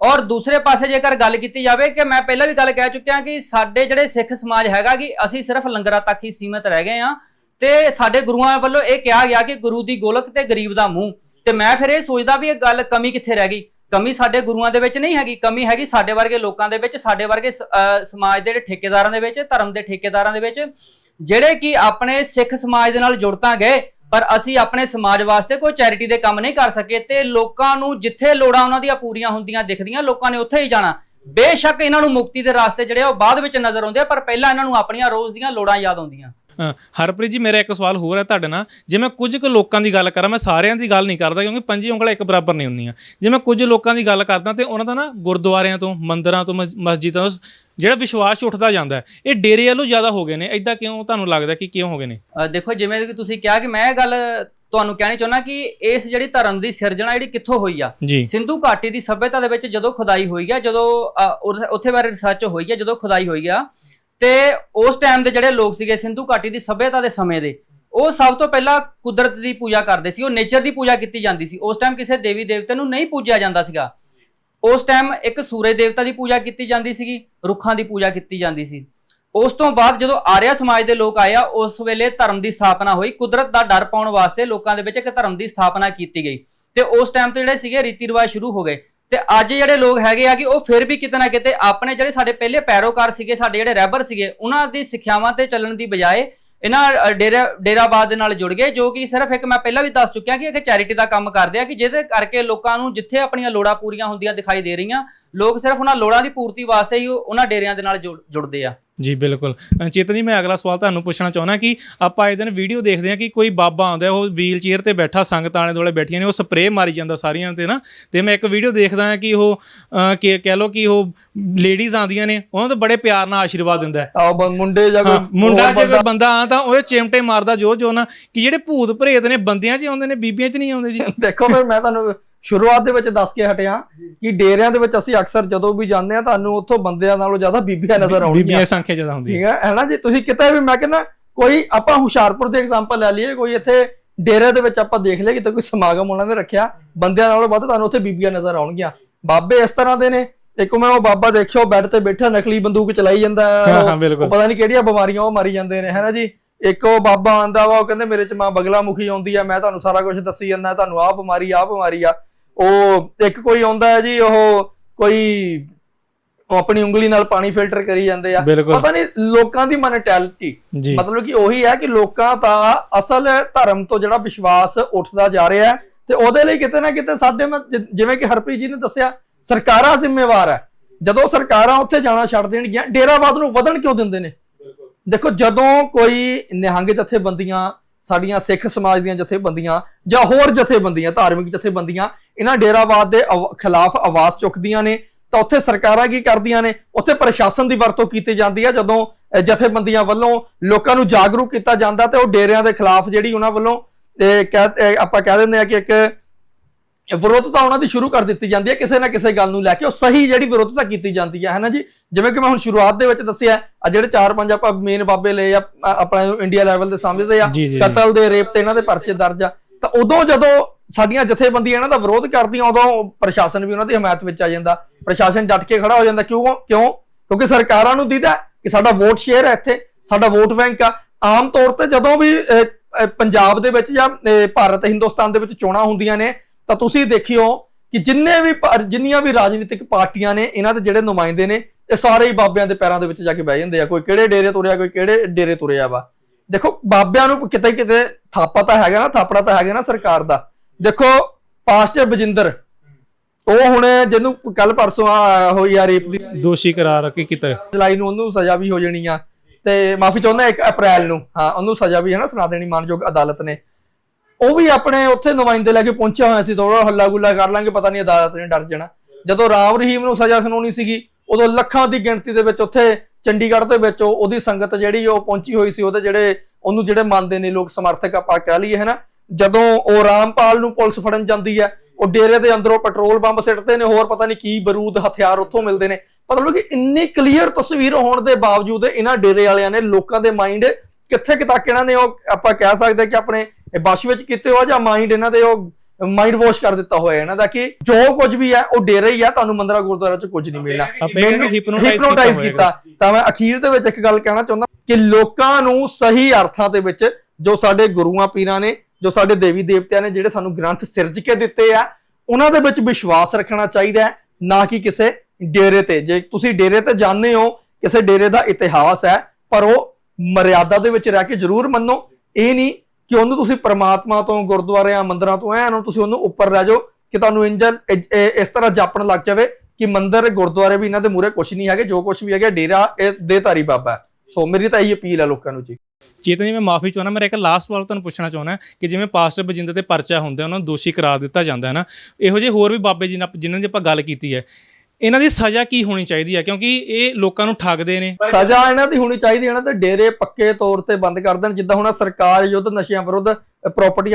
ਔਰ ਦੂਸਰੇ ਪਾਸੇ ਜੇਕਰ ਗੱਲ ਕੀਤੀ ਜਾਵੇ ਕਿ ਮੈਂ ਪਹਿਲਾਂ ਵੀ ਗੱਲ ਕਹਿ ਚੁੱਕਿਆ ਕਿ ਸਾਡੇ ਜਿਹੜੇ ਸਿੱਖ ਸਮਾਜ ਹੈਗਾ ਕਿ ਅਸੀਂ ਸਿਰਫ ਲੰਗਰਾਂ ਤੱਕ ਹੀ ਸੀਮਿਤ ਰਹਿ ਗਏ ਆ ਤੇ ਸਾਡੇ ਗੁਰੂਆਂ ਵੱਲੋਂ ਇਹ ਕਿਹਾ ਗਿਆ ਕਿ ਗੁਰੂ ਦੀ ਗੋਲਕ ਤੇ ਗਰੀਬ ਦਾ ਮੂੰਹ। ਤੇ ਮੈਂ ਫਿਰ ਇਹ ਸੋਚਦਾ ਵੀ ਇਹ ਗੱਲ ਕਮੀ ਕਿੱਥੇ ਰਹਿ ਗਈ? ਕਮੀ ਸਾਡੇ ਗੁਰੂਆਂ ਦੇ ਵਿੱਚ ਨਹੀਂ ਹੈਗੀ। ਕਮੀ ਹੈਗੀ ਸਾਡੇ ਵਰਗੇ ਲੋਕਾਂ ਦੇ ਵਿੱਚ, ਸਾਡੇ ਵਰਗੇ ਸ- ਸਮਾਜ ਦੇ ਠੇਕੇਦਾਰਾਂ ਦੇ ਵਿੱਚ, ਧਰਮ ਦੇ ਠੇਕੇਦਾਰਾਂ ਦੇ ਵਿੱਚ, ਜਿਹੜੇ ਕਿ ਆਪਣੇ ਸਿੱਖ ਸਮਾਜ ਦੇ ਨਾਲ ਜੁੜ ਤਾਂ ਗਏ, ਪਰ ਅਸੀਂ ਆਪਣੇ ਸਮਾਜ ਵਾਸਤੇ ਕੋਈ ਚੈਰਿਟੀ ਦੇ ਕੰਮ ਨਹੀਂ ਕਰ ਸਕੇ ਤੇ ਲੋਕਾਂ ਨੂੰ ਜਿੱਥੇ ਲੋੜਾਂ ਉਹਨਾਂ ਦੀਆਂ ਪੂਰੀਆਂ ਹੁੰਦੀਆਂ ਦਿਖਦੀਆਂ, ਲੋਕਾਂ ਨੇ ਉੱਥੇ ਹੀ ਜਾਣਾ। ਬੇਸ਼ੱਕ ਇਹਨਾਂ ਨੂੰ ਮੁਕਤੀ ਦੇ ਰਾਸਤੇ ਜਿਹੜੇ ਆ ਉਹ ਬਾਅਦ ਵਿੱਚ ਨਜ਼ਰ ਆਉਂਦੇ ਆ, ਪਰ ਪਹਿਲਾਂ ਇਹਨਾਂ ਨੂੰ ਆਪਣੀਆਂ ਰੋਜ਼ ਦੀਆਂ ਲੋੜਾਂ ਯਾਦ ਆਉਂਦੀਆਂ।
ਹਰਪ੍ਰੀਤ ਜੀ ਮੇਰਾ ਇੱਕ ਸਵਾਲ ਹੋਰ ਹੈ ਤੁਹਾਡੇ ਨਾਲ। ਜੇ ਮੈਂ ਕੁਝ ਕੁ ਲੋਕਾਂ ਦੀ ਗੱਲ ਕਰਾਂ ਮੈਂ ਸਾਰਿਆਂ ਦੀ ਗੱਲ ਨਹੀਂ ਕਰਦਾ ਕਿਉਂਕਿ ਪੰਜੀ ਉਂਗਲਾਂ ਇੱਕ ਬਰਾਬਰ ਨਹੀਂ ਹੁੰਦੀਆਂ। ਜੇ ਮੈਂ ਕੁਝ ਲੋਕਾਂ ਦੀ ਗੱਲ ਕਰਦਾ ਤੇ ਉਹਨਾਂ ਦਾ ਨਾ ਗੁਰਦੁਆਰਿਆਂ ਤੋਂ ਮੰਦਿਰਾਂ ਤੋਂ ਮਸ- ਮਸਜਿਦਾਂ ਤੋਂ ਜਿਹੜਾ ਵਿਸ਼ਵਾਸ ਉੱਠਦਾ ਜਾਂਦਾ ਇਹ ਡੇਰੇ ਵੱਲੋਂ ਜ਼ਿਆਦਾ ਹੋ ਗਏ ਨੇ। ਐਦਾਂ ਕਿਉਂ ਤੁਹਾਨੂੰ ਲੱਗਦਾ ਕਿ ਕਿਉਂ ਹੋ ਗਏ ਨੇ?
ਦੇਖੋ ਜਿਵੇਂ ਕਿ ਤੁਸੀਂ ਕਿਹਾ ਕਿ ਮੈਂ ਇਹ ਗੱਲ ਤੁਹਾਨੂੰ ਕਹਿਣੀ ਚਾਹੁੰਦਾ ਕਿ ਇਸ ਜਿਹੜੀ ਧਰਮ ਦੀ ਸਿਰਜਣਾ ਜਿਹੜੀ ਕਿੱਥੋਂ ਹੋਈ ਆ? ਸਿੰਧੂ ਘਾਟੀ ਦੀ ਸਭਿਅਤਾ ਦੇ ਵਿੱਚ ਜਦੋਂ ਖੁਦਾਈ ਹੋਈ ਆ ਜਦੋਂ ਉੱਥੇ ਬਾਰੇ ਰਿਸਰਚ ਹੋਈ ਆ ਜਦੋਂ ਖੁਦਾਈ ਹੋਈ ਆ ਤੇ ਉਸ ਟਾਈਮ ਦੇ ਜਿਹੜੇ ਲੋਕ ਸੀਗੇ ਸਿੰਧੂ ਘਾਟੀ ਦੀ ਸਭਿਅਤਾ ਦੇ ਸਮੇਂ ਦੇ, ਉਹ ਸਭ ਤੋਂ ਪਹਿਲਾਂ ਕੁਦਰਤ ਦੀ ਪੂਜਾ ਕਰਦੇ ਸੀ, ਉਹ ਨੇਚਰ ਦੀ ਪੂਜਾ ਕੀਤੀ ਜਾਂਦੀ ਸੀ। ਉਸ ਟਾਈਮ ਕਿਸੇ ਦੇਵੀ ਦੇਵਤੇ ਨੂੰ ਨਹੀਂ ਪੂਜਿਆ ਜਾਂਦਾ ਸੀਗਾ। ਉਸ ਟਾਈਮ ਇੱਕ ਸੂਰਜ ਦੇਵਤਾ ਦੀ ਪੂਜਾ ਕੀਤੀ ਜਾਂਦੀ ਸੀਗੀ, ਰੁੱਖਾਂ ਦੀ ਪੂਜਾ ਕੀਤੀ ਜਾਂਦੀ ਸੀ। ਉਸ ਤੋਂ ਬਾਅਦ ਜਦੋਂ ਆਰਿਆ ਸਮਾਜ ਦੇ ਲੋਕ ਆਏ ਆ, ਉਸ ਵੇਲੇ ਧਰਮ ਦੀ ਸਥਾਪਨਾ ਹੋਈ। ਕੁਦਰਤ ਦਾ ਡਰ ਪਾਉਣ ਵਾਸਤੇ ਲੋਕਾਂ ਦੇ ਵਿੱਚ ਇੱਕ ਧਰਮ ਦੀ ਸਥਾਪਨਾ ਕੀਤੀ ਗਈ। ਤੇ ਉਸ ਟਾਈਮ ਤੋਂ ਜਿਹੜੇ ਸੀਗੇ ਰੀਤੀ ਰਿਵਾਜ ਸ਼ੁਰੂ ਹੋ ਗਏ। ਤੇ ਅੱਜ ਜਿਹੜੇ ਲੋਕ ਹੈਗੇ ਆ ਕਿ ਉਹ ਫਿਰ ਵੀ ਕਿਤੇ ਨਾ ਕਿਤੇ ਆਪਣੇ ਜਿਹੜੇ ਸਾਡੇ ਪਹਿਲੇ ਪੈਰੋਕਾਰ ਸੀਗੇ, ਸਾਡੇ ਜਿਹੜੇ ਰਹਿਬਰ ਸੀਗੇ, ਉਹਨਾਂ ਦੀ ਸਿੱਖਿਆਵਾਂ ਤੇ ਚੱਲਣ ਦੀ ਬਜਾਏ ਇਹਨਾਂ ਡੇਰਾ, ਡੇਰਾਬਾਦ ਦੇ ਨਾਲ ਜੁੜ ਗਏ, ਜੋ ਕਿ ਸਿਰਫ ਇੱਕ ਮੈਂ ਪਹਿਲਾਂ ਵੀ ਦੱਸ ਚੁੱਕਿਆ ਕਿ ਇੱਕ ਚੈਰਿਟੀ ਦਾ ਕੰਮ ਕਰਦੇ ਆ ਕਿ ਜਿਹਦੇ ਕਰਕੇ ਲੋਕਾਂ ਨੂੰ ਜਿੱਥੇ ਆਪਣੀਆਂ ਲੋੜਾਂ ਪੂਰੀਆਂ ਹੁੰਦੀਆਂ ਦਿਖਾਈ ਦੇ ਰਹੀਆਂ, ਲੋਕ ਸਿਰਫ ਉਹਨਾਂ ਲੋੜਾਂ ਦੀ ਪੂਰਤੀ ਵਾਸਤੇ ਹੀ ਉਹਨਾਂ ਡੇਰਿਆਂ ਦੇ ਨਾਲ ਜੁੜ- ਜੁੜਦੇ ਆ।
ਜੀ ਬਿਲਕੁਲ। ਅ, ਚੇਤਨ ਜੀ ਮੈਂ ਅਗਲਾ ਸਵਾਲ ਤੁਹਾਨੂੰ ਪੁੱਛਣਾ ਚਾਹੁੰਦਾ ਕਿ ਆਪਾਂ ਇਹ ਦਿਨ ਵੀਡੀਓ ਦੇਖਦੇ ਹਾਂ ਕਿ ਕੋਈ ਬਾਬਾ ਆਉਂਦਾ ਹੈ, ਉਹ ਵੀਲ ਚੇਅਰ ਤੇ ਬੈਠਾ ਸੰਗਤ ਆਲੇ ਦੁਆਲੇ ਬੈਠੀਆਂ ਨੇ ਉਹ ਸਪਰੇਅ ਮਾਰੀ ਜਾਂਦਾ ਸਾਰੀਆਂ ਤੇ ਨਾ। ਤੇ ਮੈਂ ਇੱਕ ਵੀਡੀਓ ਦੇਖਦਾ ਹਾਂ ਕਿ ਉਹ ਅ, ਕਿ ਕਹਿ ਲਓ ਕਿ ਉਹ ਲੇਡੀਜ਼ ਆਉਂਦੀਆਂ ਨੇ ਉਹਨਾਂ ਤੋਂ ਬੜੇ ਪਿਆਰ ਨਾਲ ਆਸ਼ੀਰਵਾਦ ਦਿੰਦਾ ਹੈ।
ਆ ਮੁੰਡੇ ਜਾਂ
ਹਾਂ, ਮੁੰਡਾ
ਹੋਰ
ਜੇ ਕੋਈ ਬੰਦਾ। ਆ ਤਾਂ ਉਹਦੇ ਚਿਮਟੇ ਮਾਰਦਾ ਜੋ ਜੋ ਨਾ ਕਿ ਜਿਹੜੇ ਭੂਤ ਪ੍ਰੇਤ ਨੇ ਬੰਦਿਆਂ 'ਚ ਆਉਂਦੇ ਨੇ ਬੀਬੀਆਂ 'ਚ ਨਹੀਂ ਆਉਂਦੇ ਜੀ।
ਦੇਖੋ ਫਿਰ ਮੈਂ ਤੁਹਾਨੂੰ ਸ਼ੁਰੂਆਤ ਦੇ ਵਿੱਚ ਦੱਸ ਕੇ ਹਟਿਆ ਕਿ ਡੇਰਿਆਂ ਦੇ ਵਿੱਚ ਅਸੀਂ ਅਕਸਰ ਜਦੋਂ ਵੀ ਜਾਂਦੇ ਆ ਤੁਹਾਨੂੰ ਉੱਥੋਂ ਬੰਦਿਆਂ ਨਾਲੋਂ ਜ਼ਿਆਦਾ ਬੀਬੀਆਂ ਨਜ਼ਰ ਆਉਣਗੀਆਂ।
ਬੀਬੀਆਂ ਸੰਖਿਆ ਜ਼ਿਆਦਾ ਹੁੰਦੀ
ਠੀਕ ਹੈ ਹੈ ਨਾ ਜੀ? ਤੁਸੀਂ ਕਿਤੇ ਵੀ ਮੈਂ ਕਹਿੰਦਾ ਕੋਈ ਆਪਾਂ ਹੁਸ਼ਿਆਰਪੁਰ ਦੇ ਐਗਜ਼ਾਮਪਲ ਲੈ ਲਈਏ ਕੋਈ ਇੱਥੇ ਡੇਰੇ ਦੇ ਵਿੱਚ ਆਪਾਂ ਦੇਖ ਲਈਏ ਕਿਤੇ ਕੋਈ ਸਮਾਗਮ ਉਹਨਾਂ ਨੇ ਰੱਖਿਆ ਬੰਦਿਆਂ ਨਾਲੋਂ ਵੱਧ ਤੁਹਾਨੂੰ ਉੱਥੇ ਬੀਬੀਆਂ ਨਜ਼ਰ ਆਉਣਗੀਆਂ। ਬਾਬੇ ਇਸ ਤਰ੍ਹਾਂ ਦੇ ਨੇ। ਇੱਕ ਮੈਂ ਉਹ ਬਾਬਾ ਦੇਖਿਓ ਬੈੱਡ ਤੇ ਬੈਠਾ ਨਕਲੀ ਬੰਦੂਕ ਚਲਾਈ ਜਾਂਦਾ ਹੈ।
ਹਾਂ
ਉਹ- ਪਤਾ ਨਹੀਂ ਕਿਹੜੀਆਂ ਬਿਮਾਰੀਆਂ ਉਹ ਮਾਰੀ ਜਾਂਦੇ ਨੇ ਹੈ ਨਾ ਜੀ? ਇੱਕ ਉਹ ਬਾਬਾ ਆਂਦਾ ਵਾ ਉਹ ਕਹਿੰਦੇ ਮੇਰੇ ਚ ਮਾਂ ਬਗਲਾ ਮੁਖੀ ਆਉਂਦੀ ਆ ਮੈਂ ਤੁਹਾਨੂੰ ਸਾਰਾ ਕੁਝ ਦੱਸੀ ਜਾਂਦਾ ਤੁਹਾਨੂੰ ਆਹ ਬਿਮਾਰੀ ਆਹ ਬਿਮਾਰੀ ਆ। ਉਹ ਇੱਕ ਕੋਈ ਆਉਂਦਾ ਹੈ ਜੀ ਉਹ ਕੋਈ ਉਹ ਆਪਣੀ ਉਂਗਲੀ ਨਾਲ ਪਾਣੀ ਫਿਲਟਰ ਕਰੀ ਜਾਂਦੇ ਆ। ਪਤਾ ਨਹੀਂ ਲੋਕਾਂ ਦੀ ਮੈਂਟੈਲਿਟੀ। ਮਤਲਬ ਕਿ ਉਹੀ ਹੈ ਕਿ ਲੋਕਾਂ ਦਾ ਅਸਲ ਧਰਮ ਤੋਂ ਜਿਹੜਾ ਵਿਸ਼ਵਾਸ ਉੱਠਦਾ ਜਾ ਰਿਹਾ ਤੇ ਉਹਦੇ ਲਈ ਕਿਤੇ ਨਾ ਕਿਤੇ ਸਾਡੇ ਜਿਵੇਂ ਕਿ ਹਰਪ੍ਰੀਤ ਜੀ ਨੇ ਦੱਸਿਆ ਸਰਕਾਰਾਂ ਜ਼ਿੰਮੇਵਾਰ ਹੈ। ਜਦੋਂ ਸਰਕਾਰਾਂ ਉੱਥੇ ਜਾਣਾ ਛੱਡ ਦੇਣਗੀਆਂ ਡੇਰਾਵਾਦ ਨੂੰ ਵਧਣ ਕਿਉਂ ਦਿੰਦੇ ਨੇ? ਦੇਖੋ ਜਦੋਂ ਕੋਈ ਨਿਹੰਗ ਜਥੇਬੰਦੀਆਂ ਸਾਡੀਆਂ ਸਿੱਖ ਸਮਾਜ ਦੀਆਂ ਜਥੇਬੰਦੀਆਂ ਜਾਂ ਹੋਰ ਜਥੇਬੰਦੀਆਂ ਧਾਰਮਿਕ ਜਥੇਬੰਦੀਆਂ ਇਹਨਾਂ ਡੇਰਾਵਾਦ ਦੇ ਖਿਲਾਫ ਆਵਾਜ਼ ਚੁੱਕਦੀਆਂ ਨੇ ਤਾਂ ਉੱਥੇ ਸਰਕਾਰਾਂ ਕੀ ਕਰਦੀਆਂ ਨੇ ਉੱਥੇ ਪ੍ਰਸ਼ਾਸਨ ਦੀ ਵਰਤੋਂ ਕੀਤੀ ਜਾਂਦੀ ਹੈ ਜਦੋਂ ਜਥੇਬੰਦੀਆਂ ਵੱਲੋਂ ਲੋਕਾਂ ਨੂੰ ਜਾਗਰੂਕ ਕੀਤਾ ਜਾਂਦਾ ਤੇ ਉਹ ਡੇਰਿਆਂ ਦੇ ਖਿਲਾਫ ਜਿਹੜੀ ਉਹਨਾਂ ਵੱਲੋਂ ਆਪਾਂ ਕਹਿ ਦਿੰਦੇ ਆ ਕਿ ਇੱਕ ਵਿਰੋਧਤਾ ਉਹਨਾਂ ਦੀ ਸ਼ੁਰੂ ਕਰ ਦਿੱਤੀ ਜਾਂਦੀ ਹੈ ਕਿਸੇ ਨਾ ਕਿਸੇ ਗੱਲ ਨੂੰ ਲੈ ਕੇ ਉਹ ਸਹੀ ਜਿਹੜੀ ਵਿਰੋਧਤਾ ਕੀਤੀ ਜਾਂਦੀ ਹੈ ਹੈ ਨਾ ਜੀ ਜਿਵੇਂ ਕਿ ਮੈਂ ਹੁਣ ਸ਼ੁਰੂਆਤ ਦੇ ਵਿੱਚ ਦੱਸਿਆ ਆ ਜਿਹੜੇ ਚਾਰ ਪੰਜ ਆਪਾਂ ਮੇਨ ਬਾਬੇ ਲਏ ਆ ਆਪਣਾ ਇੰਡੀਆ ਲੈਵਲ ਦੇ ਸਮਝਦੇ ਆ। ਕਤਲ ਦੇ ਰੇਪ ਤੇ ਇਹਨਾਂ ਦੇ ਪਰਚੇ ਦਰਜ ਆ ਤਾਂ ਉਦੋਂ ਜਦੋਂ ਸਾਡੀਆਂ ਜਥੇਬੰਦੀਆਂ ਇਹਨਾਂ ਦਾ ਵਿਰੋਧ ਕਰਦੀਆਂ ਉਦੋਂ ਪ੍ਰਸ਼ਾਸਨ ਵੀ ਉਹਨਾਂ ਦੀ ਹਮਾਇਤ ਵਿੱਚ ਆ ਜਾਂਦਾ। ਪ੍ਰਸ਼ਾਸਨ ਡਟ ਕੇ ਖੜਾ ਹੋ ਜਾਂਦਾ। ਕਿਉਂ? ਕਿਉਂ? ਕਿਉਂਕਿ ਸਰਕਾਰਾਂ ਨੂੰ ਦੀਦਾ ਕਿ ਸਾਡਾ ਵੋਟ ਸ਼ੇਅਰ ਹੈ ਇੱਥੇ, ਸਾਡਾ ਵੋਟ ਬੈਂਕ ਆ। ਆਮ ਤੌਰ ਤੇ ਜਦੋਂ ਵੀ ਪੰਜਾਬ ਦੇ ਵਿੱਚ ਜਾਂ ਭਾਰਤ, ਹਿੰਦੁਸਤਾਨ ਦੇ ਵਿੱਚ ਚੋਣਾਂ ਹੁੰਦੀਆਂ ਨੇ, ਤਾਂ ਤੁਸੀਂ ਦੇਖਿਓ ਕਿ ਜਿੰਨੇ ਵੀ ਜਿੰਨੀਆਂ ਵੀ ਰਾਜਨੀਤਿਕ ਪਾਰਟੀਆਂ ਨੇ, ਇਹਨਾਂ ਦੇ ਜਿਹੜੇ ਨੁਮਾਇੰਦੇ ਨੇ, ਇਹ ਸਾਰੇ ਹੀ ਬਾਬਿਆਂ ਦੇ ਪੈਰਾਂ ਦੇ ਵਿੱਚ ਜਾ ਕੇ ਬਹਿ ਜਾਂਦੇ ਆ। ਕੋਈ ਕਿਹੜੇ ਡੇਰੇ ਤੁਰਿਆ, ਕੋਈ ਕਿਹੜੇ ਡੇਰੇ ਤੁਰਿਆ ਵਾ। ਦੇਖੋ, ਬਾਬਿਆਂ ਨੂੰ ਕਿਤੇ ਕਿਤੇ ਥਾਪਾ ਤਾਂ ਹੈਗਾ ਨਾ, ਥਾਪੜਾ ਤਾਂ ਹੈਗਾ ਨਾ ਸਰਕਾਰ ਦਾ। ਦੇਖੋ ਪਾਸਟਰ ਬਜਿੰਦਰ। ਉਹ ਹੁਣ ਜਿਹਨੂੰ ਕੱਲ ਪਰਸੋਂ ਹੋਈ ਆ ਰੇਪ ਦੀ।
ਦੋਸ਼ੀ ਕਰਾਰ ਕੇ ਕੀਤਾ?
ਜੁਲਾਈ ਨੂੰ ਉਹਨੂੰ ਸਜ਼ਾ ਵੀ ਹੋ ਜਾਣੀ ਆ। ਤੇ ਮਾਫੀ ਚਾਹੁੰਦਾ 1 ਅਪ੍ਰੈਲ ਨੂੰ। ਹਾਂ ਉਹਨੂੰ ਸਜ਼ਾ ਵੀ ਹੈ ਨਾ ਸੁਣਾ ਦੇਣੀ ਮਾਨਯੋਗ ਅਦਾਲਤ ਨੇ। ਉਹ ਵੀ ਆਪਣੇ ਉੱਥੇ ਨੁਮਾਇੰਦੇ ਲੈ ਕੇ ਪਹੁੰਚਿਆ ਹੋਇਆ ਸੀ ਥੋੜਾ ਹੱਲਾ ਗੁੱਲਾ ਕਰ ਲਾਂਗੇ ਪਤਾ ਨਹੀਂ ਅਦਾਲਤ ਨੇ ਡਰ ਜਾਣਾ। ਜਦੋਂ ਰਾਮ ਰਹੀਮ ਨੂੰ ਸਜ਼ਾ ਸੁਣਾਉਣੀ ਸੀਗੀ ਉਦੋਂ ਲੱਖਾਂ ਦੀ ਗਿਣਤੀ ਦੇ ਵਿੱਚ ਉੱਥੇ ਚੰਡੀਗੜ੍ਹ ਦੇ ਵਿੱਚ ਉਹ- ਉਹਦੀ ਸੰਗਤ ਜਿਹੜੀ ਉਹ ਪਹੁੰਚੀ ਹੋਈ ਸੀ ਉਹਦੇ ਜਿਹੜੇ ਉਹਨੂੰ ਜਿਹੜੇ ਮੰਨਦੇ ਨੇ ਲੋਕ ਸਮਰਥਕ ਆਪਾਂ ਕਹਿ ਲਈਏ ਹੈ ਨਾ ਜਦੋਂ ਉਹ ਰਾਮਪਾਲ ਨੂੰ ਪੁਲਿਸ ਫੜਨ ਜਾਂਦੀ ਹੈ ਉਹ ਡੇਰੇ ਦੇ ਅੰਦਰੋਂ ਪੈਟਰੋਲ ਬੰਬ ਸਿੱਟਦੇ ਨੇ ਹੋਰ ਪਤਾ ਨਹੀਂ ਕੀ ਬਰੂਦ ਹਥਿਆਰ ਉੱਥੋਂ ਮਿਲਦੇ ਨੇ। ਮਤਲਬ ਕਿ ਇੰਨੀ ਕਲੀਅਰ ਤਸਵੀਰ ਹੋਣ ਦੇ ਬਾਵਜੂਦ ਇਹਨਾਂ ਡੇਰੇ ਵਾਲਿਆਂ ਨੇ ਲੋਕਾਂ ਦੇ ਮਾਈਂਡ ਕਿੱਥੇ ਕਿ ਤੱਕ ਇਹਨਾਂ ਨੇ ਉਹ ਆਪਾਂ ਕਹਿ ਸਕਦੇ ਕਿ ਆਪਣੇ ਬਸ਼ ਵਿੱਚ ਕੀਤੇ ਹੋ ਜਾਂ ਮਾਈਂਡ ਇਹਨਾਂ ਦੇ ਉਹ ਮਾਈਂਡ ਵਾਸ਼ ਕਰ ਦਿੱਤਾ ਹੋਇਆ ਇਹਨਾਂ ਦਾ ਕਿ ਜੋ ਕੁਝ ਵੀ ਹੈ ਉਹ ਡੇਰੇ ਹੀ ਆ ਤੁਹਾਨੂੰ ਮੰਦਰਾ ਗੁਰਦੁਆਰਾ ਚ ਕੁਝ ਨਹੀਂ ਮਿਲਣਾ।
ਇਹਨੂੰ ਹਿਪਨੋਟਾਈਜ਼ ਕੀਤਾ
ਤਾਂ ਮੈਂ ਅਖੀਰ ਦੇ ਵਿੱਚ ਇੱਕ ਗੱਲ ਕਹਿਣਾ ਚਾਹੁੰਦਾ ਕਿ ਲੋਕਾਂ ਨੂੰ ਸਹੀ ਅਰਥਾਂ ਦੇ ਵਿੱਚ ਜੋ ਸਾਡੇ ਗੁਰੂਆਂ ਪੀਰਾਂ ਨੇ ਜੋ ਸਾਡੇ ਦੇਵੀ ਦੇਵਤਿਆਂ ਨੇ ਜਿਹੜੇ ਸਾਨੂੰ ਗ੍ਰੰਥ ਸਿਰਜ ਕੇ ਦਿੱਤੇ ਆ, ਉਹਨਾਂ ਦੇ ਵਿੱਚ ਵਿਸ਼ਵਾਸ ਰੱਖਣਾ ਚਾਹੀਦਾ ਹੈ, ਨਾ ਕਿ ਕਿਸੇ ਡੇਰੇ ਤੇ। ਜੇ ਤੁਸੀਂ ਡੇਰੇ ਤੇ ਜਾਂਦੇ ਹੋ, ਕਿਸੇ ਡੇਰੇ ਦਾ ਇਤਿਹਾਸ ਹੈ, ਪਰ ਉਹ ਮਰਿਆਦਾ ਦੇ ਵਿੱਚ ਰਹਿ ਕੇ ਜ਼ਰੂਰ ਮੰਨੋ, ਇਹ ਨਹੀਂ ਕਿ ਉਹਨੂੰ ਤੁਸੀਂ ਪ੍ਰਮਾਤਮਾ ਤੋਂ, ਗੁਰਦੁਆਰਿਆਂ, ਮੰਦਰਾਂ ਤੋਂ ਐ ਨੂੰ ਤੁਸੀਂ ਉਹਨੂੰ ਉੱਪਰ ਲੈ ਜਾਓ, ਕਿ ਤੁਹਾਨੂੰ ਇੰਜਲ ਇਸ ਤਰ੍ਹਾਂ ਜਾਪਣ ਲੱਗ ਜਾਵੇ ਕਿ ਮੰਦਰ, ਗੁਰਦੁਆਰੇ ਵੀ ਇਹਨਾਂ ਦੇ ਮੂਰੇ ਕੁਝ ਨਹੀਂ ਹੈਗੇ, ਜੋ ਕੁਝ ਵੀ ਹੈਗਾ, ਡੇਰਾ ਇਹ ਦੇਧਾਰੀ ਬਾਬਾ ਸੋ ਮੇਰੀ ਤਾਂ ਇਹੀ ਅਪੀਲ ਹੈ ਲੋਕਾਂ ਨੂੰ ਜੀ।
ਚੇਤਨ ਜੀ ਮੈਂ ਮਾਫੀ ਚਾਹੁੰਦਾ ਮੇਰਾ ਇੱਕ ਲਾਸਟ ਸਵਾਲ ਤੁਹਾਨੂੰ ਪੁੱਛਣਾ ਚਾਹੁੰਦਾ ਕਿ ਜਿਵੇਂ ਪਾਸਟਰ ਬਜਿੰਦਰ ਤੇ ਪਰਚਾ ਹੁੰਦਾ ਉਹਨਾਂ ਨੂੰ ਦੋਸ਼ੀ ਕਰਾਰ ਦਿੱਤਾ ਜਾਂਦਾ ਹੈ ਨਾ। ਇਹੋ ਜਿਹੇ ਹੋਰ ਵੀ ਬਾਬੇ ਜੀ ਨਾਲ ਜਿਨ੍ਹਾਂ ਦੀ ਆਪਾਂ ਗੱਲ ਕੀਤੀ ਹੈ ਇਹਨਾਂ ਦੀ ਸਜ਼ਾ ਕੀ ਹੋਣੀ ਚਾਹੀਦੀ ਹੈ? ਕਿਉਂਕਿ ਇਹ ਲੋਕਾਂ ਨੂੰ ਠੱਗਦੇ ਨੇ।
ਸਜ਼ਾ ਇਹਨਾਂ ਦੀ ਹੋਣੀ ਚਾਹੀਦੀ ਇਹਨਾਂ ਤੇ ਡੇਰੇ ਪੱਕੇ ਤੌਰ ਤੇ ਬੰਦ ਕਰ ਦੇਣ। ਜਿੱਦਾਂ ਹੁਣ ਸਰਕਾਰ ਯੁੱਧ ਨਸ਼ਿਆਂ ਵਿਰੁੱਧ ਪ੍ਰਾਪਰਟੀ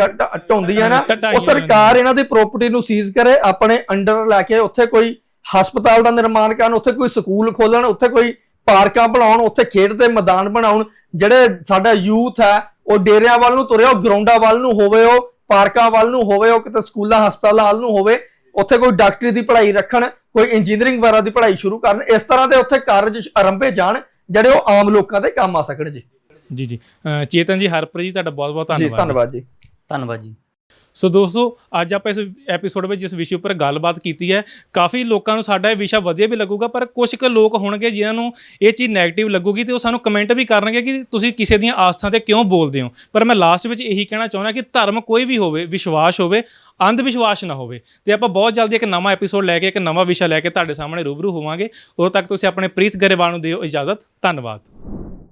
ਢਾਉਂਦੀ ਹੈ ਨਾ ਉਹ ਸਰਕਾਰ ਇਹਨਾਂ ਦੀ ਪ੍ਰਾਪਰਟੀ ਨੂੰ ਸੀਜ਼ ਕਰੇ ਆਪਣੇ ਅੰਡਰ ਲੈ ਕੇ ਉੱਥੇ ਕੋਈ ਹਸਪਤਾਲ ਦਾ ਨਿਰਮਾਣ ਕਰਨ ਉੱਥੇ ਕੋਈ ਸਕੂਲ ਖੋਲਣ ਉੱਥੇ ਕੋਈ ਪਾਰਕਾਂ ਬਣਾਉਣ ਉੱਥੇ ਖੇਡ ਦੇ ਮੈਦਾਨ ਬਣਾਉਣ ਜਿਹੜੇ ਸਾਡਾ ਯੂਥ ਹੈ ਉਹ ਡੇਰਿਆਂ ਵੱਲ ਨੂੰ ਤੁਰਿਆ ਉਹ ਗਰਾਊਂਡਾਂ ਵੱਲ ਨੂੰ ਹੋਵੇ ਉਹ ਪਾਰਕਾਂ ਵੱਲ ਨੂੰ ਹੋਵੇ ਉਹ ਕਿਤੇ ਸਕੂਲਾਂ ਹਸਪਤਾਲਾਂ ਵੱਲ ਨੂੰ ਹੋਵੇ ਉੱਥੇ ਕੋਈ ਡਾਕਟਰੀ ਦੀ ਪੜ੍ਹਾਈ ਰੱਖਣ ਕੋਈ ਇੰਜੀਨੀਅਰਿੰਗ ਵਗੈਰਾ ਦੀ ਪੜ੍ਹਾਈ ਸ਼ੁਰੂ ਕਰਨ ਇਸ ਤਰ੍ਹਾਂ ਦੇ ਉੱਥੇ ਕਾਰਜ ਆਰੰਭੇ ਜਾਣ ਜਿਹੜੇ ਉਹ ਆਮ ਲੋਕਾਂ ਦੇ ਕੰਮ ਆ ਸਕਣ ਜੀ।
ਜੀ ਜੀ। ਚੇਤਨ ਜੀ ਹਰਪ੍ਰੀਤ ਜੀ ਤੁਹਾਡਾ ਬਹੁਤ ਬਹੁਤ ਧੰਨਵਾਦ ਜੀ।
ਧੰਨਵਾਦ ਜੀ।
ਧੰਨਵਾਦ ਜੀ।
ਸੋ ਦੋਸਤੋ, ਅੱਜ ਆਪਾਂ ਇਸ ਐਪੀਸੋਡ ਵਿੱਚ ਜਿਸ ਵਿਸ਼ੇ ਉੱਪਰ ਗੱਲਬਾਤ ਕੀਤੀ ਹੈ, ਕਾਫੀ ਲੋਕਾਂ ਨੂੰ ਸਾਡਾ ਇਹ ਵਿਸ਼ਾ ਵਧੀਆ ਵੀ ਲੱਗੂਗਾ, ਪਰ ਕੁਝ ਕੁ ਲੋਕ ਹੋਣਗੇ ਜਿਨ੍ਹਾਂ ਨੂੰ ਇਹ ਚੀਜ਼ 네ਗੇਟਿਵ ਲੱਗੂਗੀ ਤੇ ਉਹ ਸਾਨੂੰ ਕਮੈਂਟ ਵੀ ਕਰਨਗੇ ਕਿ ਤੁਸੀਂ ਕਿਸੇ ਦੀਆਂ ਆਸਥਾਂ ਤੇ ਕਿਉਂ ਬੋਲਦੇ ਹੋ। ਪਰ ਮੈਂ ਲਾਸਟ ਵਿੱਚ ਇਹੀ ਕਹਿਣਾ ਚਾਹੁੰਦਾ ਕਿ ਧਰਮ ਕੋਈ ਵੀ ਹੋਵੇ, ਵਿਸ਼ਵਾਸ ਹੋਵੇ ਅੰਧ ਵਿਸ਼ਵਾਸ ਨਾ ਹੋਵੇ। ਤੇ ਆਪਾਂ ਬਹੁਤ ਜਲਦੀ ਇੱਕ ਨਵਾਂ ਐਪੀਸੋਡ ਲੈ ਕੇ, ਇੱਕ ਨਵਾਂ ਵਿਸ਼ਾ ਲੈ ਕੇ ਤੁਹਾਡੇ ਸਾਹਮਣੇ ਰੂਬਰੂ ਹੋਵਾਂਗੇ। ਉਦੋਂ ਤੱਕ ਤੁਸੀਂ ਆਪਣੇ ਪ੍ਰੀਤ ਗਰੇਵਾਲ ਨੂੰ ਦਿਓ ਇਜਾਜ਼ਤ। ਧੰਨਵਾਦ।